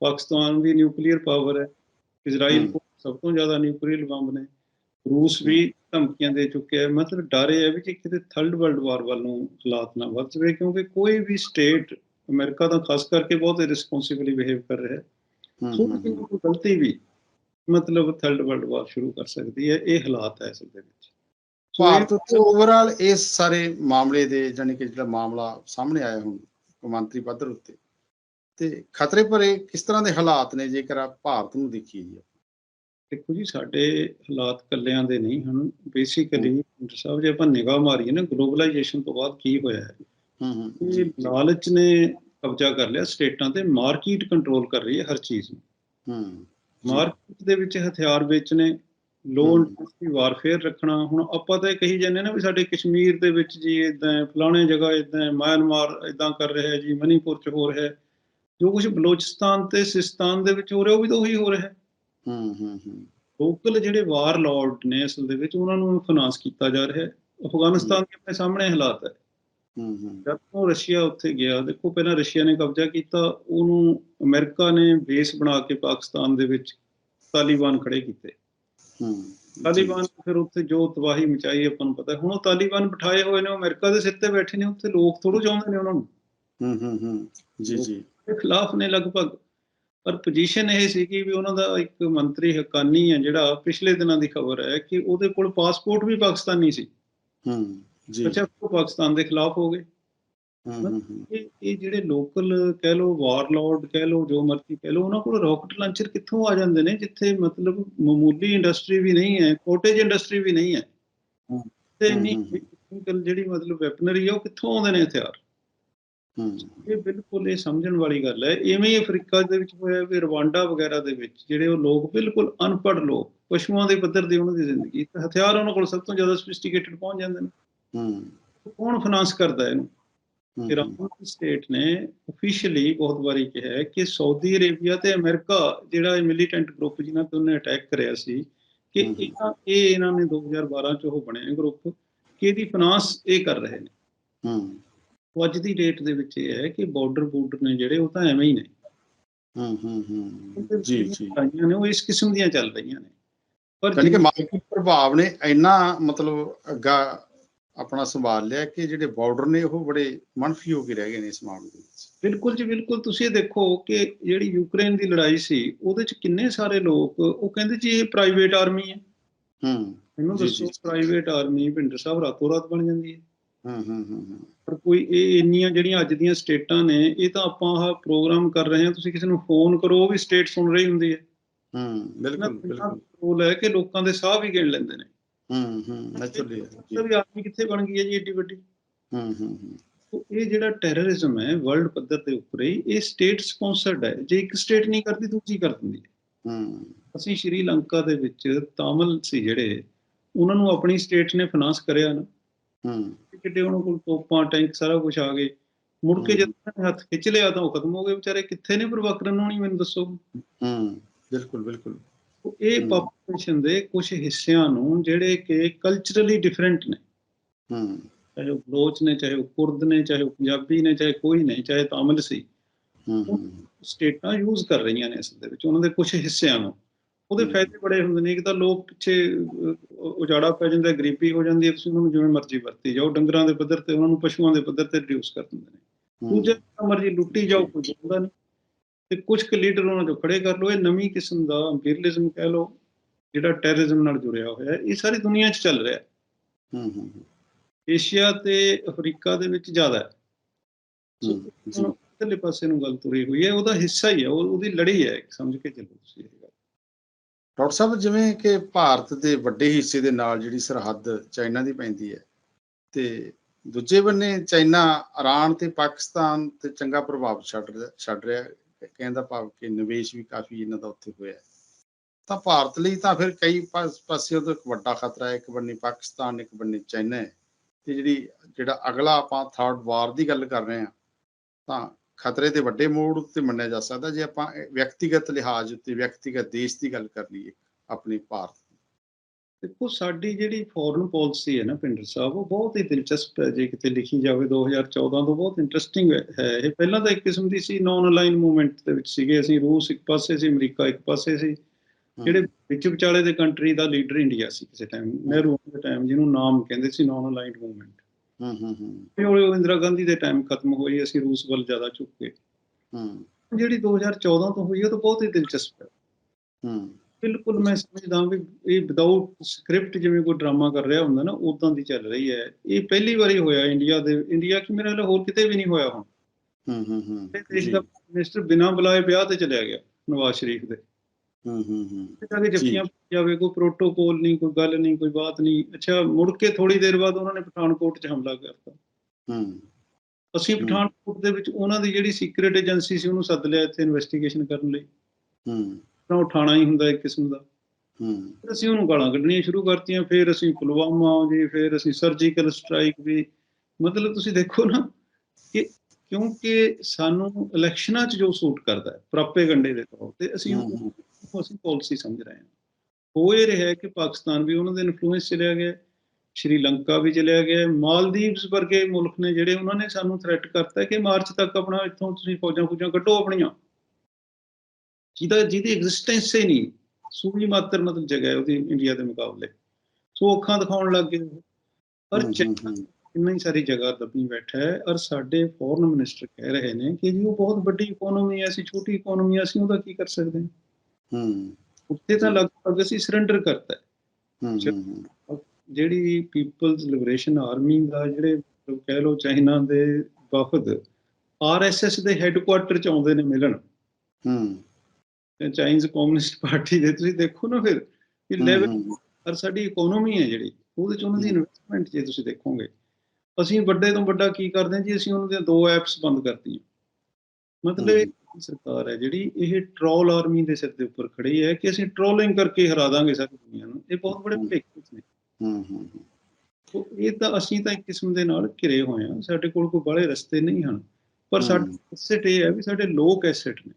ਪਾਕਿਸਤਾਨ ਵੀ ਨਿਊਕਲੀਅਰ ਪਾਵਰ ਹੈ। ਇਜ਼ਰਾਈਲ। ਕੋਲ ਸਭ ਤੋਂ ਜ਼ਿਆਦਾ ਨਿਊਕਲੀਅਰ ਬੰਬ ਨੇ। ਰੂਸ ਵੀ ਧਮਕੀਆਂ ਦੇ ਚੁੱਕਿਆ ਹੈ। ਮਤਲਬ ਡਰ ਇਹ ਹੈ ਵੀ ਕਿ ਕਿਤੇ ਥਰਡ ਵਰਲਡ ਵਾਰ ਵੱਲ ਹਾਲਾਤ ਨਾ ਵੱਧ ਜਾਵੇ ਕਿਉਂਕਿ ਕੋਈ ਵੀ ਸਟੇਟ ਅਮਰੀਕਾ ਦਾ ਖਾਸ ਕਰਕੇ ਬਹੁਤ ਰਿਸਪੌਂਸਿਬਲੀ ਬਿਹੇਵ ਕਰ ਰਿਹਾ ਹੈ। ਸੋ ਕੋਈ ਗਲਤੀ ਵੀ ਮਤਲਬ ਥਰਡ ਵਰਲਡ ਵਾਰ ਸ਼ੁਰੂ ਕਰ ਸਕਦੀ ਹੈ ਇਹ ਹਾਲਾਤ ਹੈ ਅਸਲ ਦੇ ਵਿੱਚ। ਭਾਰਤ ਉੱਤੇ ਓਵਰਆਲ ਇਸ ਸਾਰੇ ਮਾਮਲੇ ਦੇ ਜਾਨੀ ਕਿ ਜਿਹੜਾ ਮਾਮਲਾ ਸਾਹਮਣੇ ਆਇਆ ਹੁਣ ਕੌਮਾਂਤਰੀ ਪੱਧਰ ਉੱਤੇ ਤੇ ਖਤਰੇ ਭਰੇ ਕਿਸ ਤਰ੍ਹਾਂ ਦੇ ਹਾਲਾਤ ਨੇ ਜੇਕਰ ਆ ਭਾਰਤ ਨੂੰ ਦੇਖੀਏ ਜੀ ਦੇਖੋ ਜੀ ਸਾਡੇ ਹਾਲਾਤ ਕੱਲਿਆਂ ਦੇ ਨਹੀਂ ਹਨ। ਬੇਸਿਕਲੀ ਡਾਕਟਰ ਸਾਹਿਬ ਜੇ ਆਪਾਂ ਨਿਗਾਹ ਮਾਰੀਏ ਨਾ ਗਲੋਬਲਾਈਜੇਸ਼ਨ ਤੋਂ ਬਾਅਦ ਕੀ ਹੋਇਆ ਹੈ? ਹੂੰ ਹੂੰ। ਇਹ ਲਾਲਚ ਨੇ ਕਬਜ਼ਾ ਕਰ ਲਿਆ ਸਟੇਟਾਂ ਤੇ ਮਾਰਕੀਟ ਕੰਟਰੋਲ ਕਰ ਰਹੀ ਹੈ ਹਰ ਚੀਜ਼ ਨੂੰ। ਹੂੰ। ਮਾਰਕੀਟ ਦੇ ਵਿੱਚ ਹਥਿਆਰ ਵੇਚਣੇ ਲੋ ਹਮ। ਇੰਟੈਂਸਿਟੀ ਵਾਰਫੇਅਰ ਰੱਖਣਾ ਹੁਣ ਆਪਾਂ ਤਾਂ ਇਹ ਕਹੀ ਜਾਂਦੇ ਨਾ ਵੀ ਸਾਡੇ ਕਸ਼ਮੀਰ ਦੇ ਵਿੱਚ ਜੀ ਇਦਾਂ ਫਲਾਣੇ ਜਗ੍ਹਾ ਇਦਾਂ ਮਿਆਂਮਾਰ ਇਦਾਂ ਕਰ ਰਿਹਾ ਜੀ ਮਨੀਪੁਰ ਚ ਹੋ ਰਿਹਾ ਜੋ ਕੁਝ ਬਲੋਚਿਸਤਾਨ ਤੇ ਸਿਸਤਾਨ ਦੇ ਵਿੱਚ ਹੋ ਰਿਹਾ ਉਹ ਵੀ ਤਾਂ ਉਹੀ ਹੋ ਰਿਹਾ ਹੈ। ਹੂੰ ਹੂੰ ਹੂੰ। ਲੋਕਲ ਜਿਹੜੇ ਵਾਰ ਲਾਰਡ ਨੇ ਅਸਲ ਦੇ ਵਿੱਚ ਉਹਨਾਂ ਨੂੰ ਫਾਈਨਾਂਸ ਕੀਤਾ ਜਾ ਰਿਹਾ ਹੈ। ਅਫਗਾਨਿਸਤਾਨ ਦੇ ਆਪਣੇ ਸਾਹਮਣੇ ਹਾਲਾਤ ਹੈ। ਹੂੰ ਹੂੰ। ਜਦ ਰਸ਼ੀਆ ਉੱਥੇ ਗਿਆ ਦੇਖੋ ਪਹਿਲਾਂ ਰਸ਼ੀਆ ਨੇ ਕਬਜ਼ਾ ਕੀਤਾ ਉਹਨੂੰ ਅਮਰੀਕਾ ਨੇ ਬੇਸ ਬਣਾ ਕੇ ਪਾਕਿਸਤਾਨ ਦੇ ਵਿੱਚ ਤਾਲਿਬਾਨ ਖੜੇ ਕੀਤੇ। ਹੂੰ ਤਾਲਿਬਾਨ ਨੇ ਫਿਰ ਉੱਥੇ ਜੋ ਤਬਾਹੀ ਮਚਾਈ ਆਪਾਂ ਨੂੰ ਪਤਾ। ਹੁਣ ਉਹ ਤਾਲਿਬਾਨ ਬਿਠਾਏ ਹੋਏ ਨੇ ਉਹ ਅਮਰੀਕਾ ਦੇ ਸਿਰ ਤੇ ਬੈਠੇ ਨੇ ਉੱਥੇ ਲੋਕ ਥੋੜ੍ਹਾ ਚਾਹੁੰਦੇ ਨੇ ਉਹਨਾਂ ਨੂੰ। ਹੂੰ ਹੂੰ ਹੂੰ। ਜੀ ਜੀ। ਦੇ ਖਿਲਾਫ ਨੇ ਲਗਭਗ। ਪਰ ਪੋਜੀਸ਼ਨ ਇਹ ਸੀ ਕਿ ਵੀ ਉਹਨਾਂ ਦਾ ਇੱਕ ਮੰਤਰੀ ਹਕਾਨੀ ਹੈ ਜਿਹੜਾ ਪਿਛਲੇ ਦਿਨਾਂ ਦੀ ਖਬਰ ਹੈ ਕਿ ਉਹਦੇ ਕੋਲ ਪਾਸਪੋਰਟ ਵੀ ਪਾਕਿਸਤਾਨੀ ਸੀ। ਹੂੰ ਜੀ। ਅੱਛਾ ਉਹ ਪਾਕਿਸਤਾਨ ਦੇ ਖਿਲਾਫ ਹੋ ਗਏ। ਹੂੰ ਹੂੰ ਹੂੰ। ਇਹ ਇਹ ਜਿਹੜੇ ਲੋਕਲ ਕਹਿ ਲੋ ਵਾਰਲੌਰਡ ਕਹਿ ਲੋ ਜੋ ਮਰਜ਼ੀ ਕਹਿ ਲੋ ਉਹਨਾਂ ਕੋਲ ਰਾਕਟ ਲਾਂਚਰ ਕਿੱਥੋਂ ਆ ਜਾਂਦੇ ਨੇ ਜਿੱਥੇ ਮਤਲਬ ਮਾਮੂਲੀ ਇੰਡਸਟਰੀ ਵੀ ਨਹੀਂ ਹੈ ਕੋਟੇਜ ਇੰਡਸਟਰੀ ਵੀ ਨਹੀਂ ਹੈ। ਤੇ technical ਜਿਹੜੀ ਮਤਲਬ ਵੈਪਨਰੀ ਆ ਉਹ ਕਿੱਥੋਂ ਆਉਂਦੇ ਨੇ ਹਥਿਆਰ? ਇਹ ਬਿਲਕੁਲ ਇਹ ਸਮਝਣ ਵਾਲੀ ਗੱਲ ਹੈ। ਐਵੇਂ ਹੀ ਅਫਰੀਕਾ ਦੇ ਵਿੱਚ ਹੋਇਆ ਵੀ ਰਵਾਂਡਾ ਵਗੈਰਾ ਦੇ ਵਿੱਚ ਜਿਹੜੇ ਉਹ ਲੋਕ ਬਿਲਕੁਲ ਅਨਪੜ੍ਹ ਲੋਕ ਪਸ਼ੂਆਂ ਦੇ ਪੱਧਰ ਦੀ ਉਹਨਾਂ ਦੀ ਜ਼ਿੰਦਗੀ ਤੇ ਹਥਿਆਰ ਉਹਨਾਂ ਕੋਲ ਸਭ ਤੋਂ ਜ਼ਿਆਦਾ ਸੋਫਿਸਟੀਕੇਟਡ ਪਹੁੰਚ ਜਾਂਦੇ ਨੇ? ਹੂੰ। ਕੌਣ ਫਾਈਨਾਂਸ ਕਰਦਾ ਇਹਨੂੰ? ਇਰਾਨ ਸਟੇਟ ਨੇ ਅਫੀਸ਼ੀਅਲੀ ਬਹੁਤ ਵਾਰੀ ਕਿਹਾ ਹੈ ਕਿ ਸਾਊਦੀ ਅਰੇਬੀਆ ਤੇ ਅਮਰੀਕਾ ਜਿਹੜਾ ਇਹ ਮਿਲੀਟੈਂਟ ਗਰੁੱਪ ਜਿਨ੍ਹਾਂ ਤੇ ਉਹਨੇ ਅਟੈਕ ਕਰਿਆ ਸੀ ਕਿ। ਇਹਨਾਂ ਇਹ ਇਹਨਾਂ ਨੇ 2012 ਚ ਉਹ ਬਣਿਆ ਗਰੁੱਪ ਕਿ ਇਹਦੀ ਫਾਈਨਾਂਸ ਇਹ ਕਰ ਰਹੇ ਨੇ। ਹੂੰ। ਉਹ ਅੱਜ ਦੀ ਡੇਟ ਦੇ ਵਿੱਚ ਇਹ ਹੈ ਕਿ ਬਾਰਡਰ ਬੂਡਰ ਨੇ ਜਿਹੜੇ ਉਹ ਤਾਂ ਐਵੇਂ ਹੀ ਨੇ। ਹੂੰ ਹੂੰ ਹੂੰ ਜੀ ਜੀ। ਲੜਾਈਆਂ ਨੇ ਉਹ ਇਸ ਕਿਸਮ ਦੀਆਂ ਚੱਲ ਰਹੀਆਂ ਨੇ। ਪਰ ਯਾਨੀ ਕਿ ਮਾਰਕੀਟ ਪ੍ਰਭਾਵ ਨੇ ਇੰਨਾ ਮਤਲਬ ਅੱਗਾ ਆਪਣਾ ਸੰਭਾਲ ਲਿਆ ਕਿ ਜਿਹੜੇ ਬਾਰਡਰ ਨੇ ਉਹ ਬੜੇ ਮਨਫੀ ਹੋ ਕੇ ਰਹਿ ਗਏ ਨੇ ਇਸ ਮਾਮਲੇ ਦੇ ਵਿੱਚ। ਬਿਲਕੁਲ ਜੀ ਬਿਲਕੁਲ। ਤੁਸੀਂ ਇਹ ਦੇਖੋ ਕਿ ਜਿਹੜੀ ਯੂਕਰੇਨ ਦੀ ਲੜਾਈ ਸੀ ਉਹਦੇ ਚ ਕਿੰਨੇ ਸਾਰੇ ਲੋਕ ਉਹ ਕਹਿੰਦੇ ਜੀ ਇਹ ਪ੍ਰਾਈਵੇਟ ਆਰਮੀ ਹੈ। ਹੂੰ। ਜੀ, ਦੱਸੋ। ਪ੍ਰਾਈਵੇਟ ਆਰਮੀ ਭਿੰਡਰ ਸਾਹਿਬ ਰਾਤੋਂ ਰਾਤ ਬਣ ਜਾਂਦੀ ਹੈ। ਹੂੰ ਹੂੰ ਹੂੰ ਹੂੰ। ਪਰ ਕੋਈ ਇਹ ਇੰਨੀਆਂ ਜਿਹੜੀਆਂ ਅੱਜ ਦੀਆਂ ਸਟੇਟਾਂ ਨੇ ਇਹ ਤਾਂ ਆਪਾਂ ਆਹ ਪ੍ਰੋਗਰਾਮ ਕਰ ਰਹੇ ਹਾਂ ਤੁਸੀਂ ਕਿਸੇ ਨੂੰ ਫੋਨ ਕਰੋ ਉਹ ਵੀ ਸਟੇਟ ਸੁਣ ਰਹੀ ਹੁੰਦੀ ਹੈ। ਹੂੰ ਬਿਲਕੁਲ ਬਿਲਕੁਲ। ਉਹ ਲੈ ਕੇ ਲੋਕਾਂ ਦੇ ਸਾਹ ਵੀ ਗਿਣ ਲੈਂਦੇ ਨੇ। ਹੂੰ ਹੂੰ ਨੈਚੁਰਲੀ ਜੀ ਤਾਂ ਵੀ ਆਰਮੀ ਕਿੱਥੇ ਬਣ ਗਈ ਹੈ ਜੀ ਏਡੀ ਵੱਡੀ? ਹੂੰ ਹੂੰ ਹੂੰ। ਤੋ ਇਹ ਜਿਹੜਾ ਟੈਰਰਿਜ਼ਮ ਹੈ ਵਰਲਡ ਪੱਧਰ ਦੇ ਉੱਪਰ ਹੀ ਇਹ ਸਟੇਟ ਸਪਾਂਸਰਡ ਹੈ। ਜੇ ਇੱਕ ਸਟੇਟ ਨਹੀਂ ਕਰਦੀ ਦੂਜੀ ਕਰ ਦਿੰਦੀ ਹੈ। ਹੂੰ। ਅਸੀਂ ਸ਼੍ਰੀਲੰਕਾ ਦੇ ਵਿੱਚ ਤਾਮਿਲ ਸੀ ਜਿਹੜੇ ਉਹਨਾਂ ਨੂੰ ਆਪਣੀ ਸਟੇਟ ਨੇ ਫਾਈਨਾਂਸ ਕਰਿਆ ਨਾ। ਹੂੰ। ਕਿੱਡੇ ਉਹਨਾਂ ਕੋਲ ਤੋਪਾਂ ਟੈਂਕ ਸਾਰਾ ਕੁਝ ਆ ਗਏ। ਮੁੜ ਕੇ। ਜਦ ਹੱਥ ਖਿੱਚ ਲਿਆ ਤਾਂ ਉਹ ਖਤਮ ਹੋ ਗਏ ਵਿਚਾਰੇ ਕਿੱਥੇ ਨੇ ਪ੍ਰਭਾਕਰਨ ਨਹੀਂ ਮੈਨੂੰ ਦੱਸੋ? ਹੂੰ ਬਿਲਕੁਲ ਬਿਲਕੁਲ। ਉਹ ਇਹ। ਪਾਪੂਲੇਸ਼ਨ ਦੇ ਕੁਝ ਹਿੱਸਿਆਂ ਨੂੰ ਜਿਹੜੇ ਕਿ ਕਲਚਰਲੀ ਡਿਫਰੈਂਟ ਨੇ। ਹੂੰ। ਚਾਹੇ ਉਹ ਬਲੋਚ ਨੇ ਚਾਹੇ ਉਹ ਕੁਰਦ ਨੇ ਚਾਹੇ ਉਹ ਪੰਜਾਬੀ ਨੇ ਚਾਹੇ ਕੋਈ ਨਹੀਂ ਚਾਹੇ ਤਾਮਿਲ ਸੀ। ਹੂੰ ਸਟੇਟਾਂ ਯੂਜ਼ ਕਰ ਰਹੀਆਂ ਨੇ ਅਸਲ ਦੇ ਵਿੱਚ ਉਹਨਾਂ ਦੇ ਕੁਝ ਹਿੱਸਿਆਂ ਨੂੰ। ਉਹਦੇ। ਫਾਇਦੇ ਬੜੇ ਹੁੰਦੇ ਨੇ ਇੱਕ ਤਾਂ ਲੋਕ ਪਿੱਛੇ ਉਜਾੜਾ ਪੈ ਜਾਂਦਾ ਗਰੀਬੀ ਹੋ ਜਾਂਦੀ ਹੈ ਤੁਸੀਂ ਉਹਨਾਂ ਨੂੰ ਜਿਵੇਂ ਮਰਜ਼ੀ ਵਰਤੀ ਜਾਓ ਡੰਗਰਾਂ ਦੇ ਪੱਧਰ ਤੇ ਉਹਨਾਂ ਨੂੰ ਪਸ਼ੂਆਂ ਦੇ ਪੱਧਰ ਤੇ ਰਿਡਿਊਸ ਕਰ ਦਿੰਦੇ ਨੇ। ਦੂਜਾ ਮਰਜ਼ੀ ਲੁੱਟੀ ਜਾਓ ਕੋਈ ਜਾਂਦਾ ਨਹੀਂ। ਤੇ ਕੁਝ ਕੁ ਲੀਡਰ ਉਹਨਾਂ ਚੋਂ ਖੜੇ ਕਰ ਲਓ ਇਹ ਨਵੀਂ ਕਿਸਮ ਦਾ ਇੰਪੀਰੀਅਲਿਜ਼ਮ ਕਹਿ ਲਓ ਜਿਹੜਾ ਟੈਰਰਿਜ਼ਮ ਨਾਲ ਜੁੜਿਆ ਹੋਇਆ ਹੈ ਇਹ ਸਾਰੀ ਦੁਨੀਆ 'ਚ ਚੱਲ ਰਿਹਾ ਹੈ। ਹੂੰ ਏਸ਼ੀਆ ਤੇ ਅਫਰੀਕਾ ਦੇ ਵਿੱਚ ਜ਼ਿਆਦਾ ਹੈ। ਜੀ। ਪਾਸੇ ਨੂੰ ਗੱਲ ਤੁਰੀ ਹੋਈ ਹੈ ਉਹਦਾ ਹਿੱਸਾ ਹੀ ਹੈ ਉਹ ਉਹਦੀ ਲੜੀ ਹੈ ਸਮਝ ਕੇ ਚੱਲੋ ਤੁਸੀਂ ਡਾਕਟਰ ਸਾਹਿਬ, ਜਿਵੇਂ ਕਿ ਭਾਰਤ ਦੇ ਵੱਡੇ ਹਿੱਸੇ ਦੇ ਨਾਲ ਜਿਹੜੀ ਸਰਹੱਦ ਚਾਈਨਾ ਦੀ ਪੈਂਦੀ ਹੈ ਤੇ ਦੂਜੇ ਬੰਨੇ ਚਾਈਨਾ ਇਰਾਨ ਤੇ ਪਾਕਿਸਤਾਨ ਤੇ ਚੰਗਾ ਪ੍ਰਭਾਵ ਛੱਡ ਰਿਹਾ ਛੱਡ ਰਿਹਾ ਕਹਿੰਦਾ ਭਾਵ ਕਿ ਨਿਵੇਸ਼ ਵੀ ਕਾਫੀ ਇਹਨਾਂ ਦਾ ਉੱਥੇ ਹੋਇਆ ਤਾਂ ਭਾਰਤ ਲਈ ਤਾਂ ਫਿਰ ਕਈ ਪਾਸ- ਪਾਸਿਓਂ ਤੋਂ ਇੱਕ ਵੱਡਾ ਖਤਰਾ ਹੈ, ਇੱਕ ਬੰਨੇ ਪਾਕਿਸਤਾਨ, ਇੱਕ ਬੰਨੇ ਚਾਈਨਾ ਹੈ। ਤੇ ਜਿਹੜੀ, ਜਿਹੜਾ ਅਗਲਾ ਆਪਾਂ ਥਰਡ ਵਾਰ ਦੀ ਗੱਲ ਕਰ ਰਹੇ ਹਾਂ, ਤਾਂ ਖਤਰੇ ਦੇ ਵੱਡੇ ਮੋੜ ਉੱਤੇ ਮੰਨਿਆ ਜਾ ਸਕਦਾ ਜੇ ਆਪਾਂ ਵਿਅਕਤੀਗਤ ਲਿਹਾਜ਼ ਉੱਤੇ ਵਿਅਕਤੀਗਤ ਦੇਸ਼ ਦੀ ਗੱਲ ਕਰ ਲਈਏ ਆਪਣੇ ਭਾਰਤ ਦੀ। ਦੇਖੋ ਸਾਡੀ ਜਿਹੜੀ ਫੋਰਨ ਪਾਲਿਸੀ ਹੈ ਨਾ ਪਿੰਡਰ ਸਾਹਿਬ ਉਹ ਬਹੁਤ ਹੀ ਦਿਲਚਸਪ ਹੈ। ਜੇ ਕਿਤੇ ਲਿਖੀ ਜਾਵੇ 2014 ਤੋਂ ਬਹੁਤ ਇੰਟਰਸਟਿੰਗ ਹੈ। ਇਹ ਪਹਿਲਾਂ ਤਾਂ ਇੱਕ ਕਿਸਮ ਦੀ ਸੀ ਨਾਨ ਅਲਾਈਨ ਮੂਵਮੈਂਟ ਦੇ ਵਿੱਚ ਸੀਗੇ। ਅਸੀਂ ਰੂਸ ਇੱਕ ਪਾਸੇ ਸੀ ਅਮਰੀਕਾ ਇੱਕ ਪਾਸੇ ਸੀ। ਜਿਹੜੇ ਵਿੱਚ ਵਿਚਾਲੇ ਦੇ ਕੰਟਰੀ ਦਾ ਲੀਡਰ ਇੰਡੀਆ ਸੀ ਕਿਸੇ ਟਾਈਮ ਨਹਿਰੂ ਦੇ ਟਾਈਮ ਜਿਹਨੂੰ ਨਾਮ ਕਹਿੰਦੇ ਸੀ ਨਾਨ ਅਲਾਈਨਡ ਮੂਵਮੈਂਟ ਹੂੰ ਹੂੰ ਹੂੰ। ਉਹ ਇੰਦਰਾ ਗਾਂਧੀ ਦੇ ਟਾਈਮ ਖਤਮ ਹੋਈ ਅਸੀਂ ਰੂਸ ਵੱਲ ਜ਼ਿਆਦਾ ਝੁੱਕ ਗਏ। ਹੂੰ। ਜਿਹੜੀ 2014 ਤੋਂ ਹੋਈ ਉਹ ਤਾਂ ਬਹੁਤ ਹੀ ਦਿਲਚਸਪ ਹੈ। ਹੂੰ। ਬਿਲਕੁਲ ਮੈਂ ਸਮਝਦਾ ਵੀ ਇਹ ਵਿਦਆਊਟ ਸਕ੍ਰਿਪਟ ਜਿਵੇਂ ਕੋਈ ਡਰਾਮਾ ਕਰ ਰਿਹਾ ਹੁੰਦਾ ਨਾ ਉਦਾਂ ਦੀ ਚੱਲ ਰਹੀ ਹੈ। ਇਹ ਪਹਿਲੀ ਵਾਰੀ ਹੋਇਆ ਇੰਡੀਆ ਦੇ ਇੰਡੀਆ ਕਿ ਮੇਰੇ ਨਾਲ ਹੋਰ ਕਿਤੇ ਵੀ ਨਹੀਂ ਹੋਇਆ ਹੁਣ। ਹੂੰ ਹੂੰ ਹੂੰ। ਤੇ ਦੇਸ਼। ਦਾ ਮਿਨਿਸਟਰ ਬਿਨਾਂ ਬੁਲਾਏ ਵਿਆਹ ਤੇ ਚਲਿਆ ਗਿਆ ਨਵਾਜ਼ ਸ਼ਰੀਫ ਦੇ। ਹੂੰ ਹੂੰ ਹੂੰ। ਤੇ ਕੇ ਜੱਫੀਆਂ ਜਾਵੇ ਕੋਈ ਪ੍ਰੋਟੋਕੋਲ ਨਹੀਂ ਕੋਈ ਗੱਲ ਨਹੀਂ ਕੋਈ ਬਾਤ ਨਹੀਂ। ਅੱਛਾ ਮੁੜ ਕੇ ਥੋੜੀ ਦੇਰ ਬਾਅਦ ਉਹਨਾਂ ਨੇ ਪਠਾਨਕੋਟ 'ਚ ਹਮਲਾ ਕਰਤਾ। ਹੂੰ। ਅਸੀਂ। ਪਠਾਨਕੋਟ ਦੇ ਵਿੱਚ ਉਹਨਾਂ ਦੀ ਜਿਹੜੀ ਸੀਕ੍ਰੀਟ ਏਜੰਸੀ ਸੀ ਉਹਨੂੰ ਸੱਦ ਲਿਆ ਇੱਥੇ ਇਨਵੈਸਟੀਗੇਸ਼ਨ ਕਰਨ ਲਈ। ਹੂੰ। ਤਾਂ ਉਠਾਣਾ ਹੀ ਹੁੰਦਾ ਇੱਕ ਕਿਸਮ ਦਾ। ਹੂੰ। ਅਸੀਂ ਉਹਨੂੰ ਗਾਲਾਂ ਕੱਢਣੀਆਂ ਸ਼ੁਰੂ ਕਰਤੀਆਂ ਫਿਰ ਅਸੀਂ ਪੁਲਵਾਮਾ ਜੀ ਫਿਰ ਅਸੀਂ ਸਰਜੀਕਲ ਸਟ੍ਰਾਈਕ ਵੀ। ਮਤਲਬ ਤੁਸੀਂ ਦੇਖੋ ਨਾ ਕਿ ਕਿਉਂਕਿ ਸਾਨੂੰ ਇਲੈਕਸ਼ਨਾਂ 'ਚ ਜੋ ਸੂਟ ਕਰਦਾ ਹੈ ਪ੍ਰਾਪੇਗੰਡੇ ਦੇ ਤੌਰ ਤੇ ਅਸੀਂ ਉਹ ਅਸੀਂ ਪਾਲਿਸੀ ਸਮਝ ਰਹੇ ਹਾਂ। ਹੋ ਇਹ ਰਿਹਾ ਕਿ ਪਾਕਿਸਤਾਨ ਵੀ ਉਹਨਾਂ ਦੇ ਇਨਫਲੂਐਂਸ ਚਲਿਆ ਗਿਆ ਸ਼੍ਰੀਲੰਕਾ ਵੀ ਚਲਿਆ ਗਿਆ ਮਾਲਦੀਵਸ ਵਰਗੇ ਮੁਲਕ ਨੇ ਜਿਹੜੇ ਉਹਨਾਂ ਨੇ ਸਾਨੂੰ ਥ੍ਰੈਟ ਕਰਤਾ ਕਿ ਮਾਰਚ ਤੱਕ ਆਪਣਾ ਇੱਥੋਂ ਤੁਸੀਂ ਫੌਜਾਂ ਫੌਜਾਂ ਕੱਢੋ ਆਪਣੀਆਂ। ਜਿਹਦਾ ਜਿਹਦੀ ਐਗਜ਼ਿਸਟੈਂਸ ਹੀ ਨਹੀਂ ਸੂਈ ਮਾਤਰ ਮਤਲਬ ਜਗ੍ਹਾ ਹੈ ਉਹਦੀ ਇੰਡੀਆ ਦੇ ਮੁਕਾਬਲੇ। ਸੋ ਅੱਖਾਂ ਦਿਖਾਉਣ ਲੱਗ ਗਏ। ਪਰ ਚਾਈਨਾ। ਇੰਨੀ ਹੀ ਸਾਰੀ ਜਗ੍ਹਾ ਦੱਬੀ ਬੈਠਾ ਹੈ। ਔਰ ਸਾਡੇ ਫੋਰਨ ਮਿਨਿਸਟਰ ਕਹਿ ਰਹੇ ਨੇ ਕਿ ਜੀ ਉਹ ਬਹੁਤ ਵੱਡੀ ਇਕਨੋਮੀ ਹੈ ਅਸੀਂ ਛੋਟੀ ਇਕਨੋਮੀ ਅਸੀਂ ਉਹਦਾ ਕੀ ਕਰ ਸਕਦੇ ਹਾਂ? ਹੂੰ। ਉੱਥੇ ਤਾਂ ਲਗਭਗ ਅਸੀਂ ਸਰੈਂਡਰ ਕਰਤਾ ਹੈ। ਹੂੰ ਜਿਹੜੀ ਪੀਪਲਜ਼ ਲਿਬਰੇਸ਼ਨ ਆਰਮੀ ਦਾ ਜਿਹੜੇ ਕਹਿ ਲਓ ਚਾਈਨਾ ਦੇ ਵਫਦ ਆਰਐਸਐਸ ਦੇ ਹੈੱਡਕੁਆਰਟਰ ਚ ਆਉਂਦੇ ਨੇ ਮਿਲਣ। ਹੂੰ। ਚਾਈਨੀਜ਼ ਕਮਿਊਨਿਸਟ ਪਾਰਟੀ ਦੇ ਤੁਸੀਂ ਦੇਖੋ ਨਾ ਫਿਰ ਕਿ ਲੈਵਲ ਔਰ ਸਾਡੀ ਇਕਨੋਮੀ ਹੈ ਜਿਹੜੀ ਉਹਦੇ ਚ ਉਹਨਾਂ ਦੀ। ਇਨਵੈਸਟਮੈਂਟ ਜੇ ਤੁਸੀਂ ਦੇਖੋਗੇ। ਅਸੀਂ ਵੱਡੇ ਤੋਂ ਵੱਡਾ ਕੀ ਕਰਦੇ ਹਾਂ ਜੀ? ਅਸੀਂ ਉਹਨਾਂ ਦੀਆਂ ਦੋ ਐਪਸ ਬੰਦ ਕਰਤੀਆਂ। ਮਤਲਬ ਇਹ ਸਰਕਾਰ ਹੈ ਜਿਹੜੀ ਇਹ ਟ੍ਰੋਲ ਆਰਮੀ ਦੇ ਸਿਰ ਦੇ ਉੱਪਰ ਖੜੀ ਹੈ ਕਿ ਅਸੀਂ ਟ੍ਰੋਲਿੰਗ ਕਰਕੇ ਹਰਾ ਦਾਂਗੇ ਸਾਰੀ ਦੁਨੀਆ ਨੂੰ। ਇਹ ਬਹੁਤ ਬੜੇ। ਭੁਲੇਖੇ ਨੇ। ਹੂੰ ਹੂੰ ਸੋ ਇਹ ਤਾਂ ਅਸੀਂ ਤਾਂ ਇੱਕ ਕਿਸਮ ਦੇ ਨਾਲ ਘਿਰੇ ਹੋਏ ਹਾਂ। ਸਾਡੇ ਕੋਲ ਕੋਈ ਬੜੇ ਰਸਤੇ ਨਹੀਂ ਹਨ। ਪਰ ਸਾਡਾ। ਐਸੈਟ ਇਹ ਹੈ ਵੀ ਸਾਡੇ ਲੋਕ ਐਸੈਟ ਨੇ।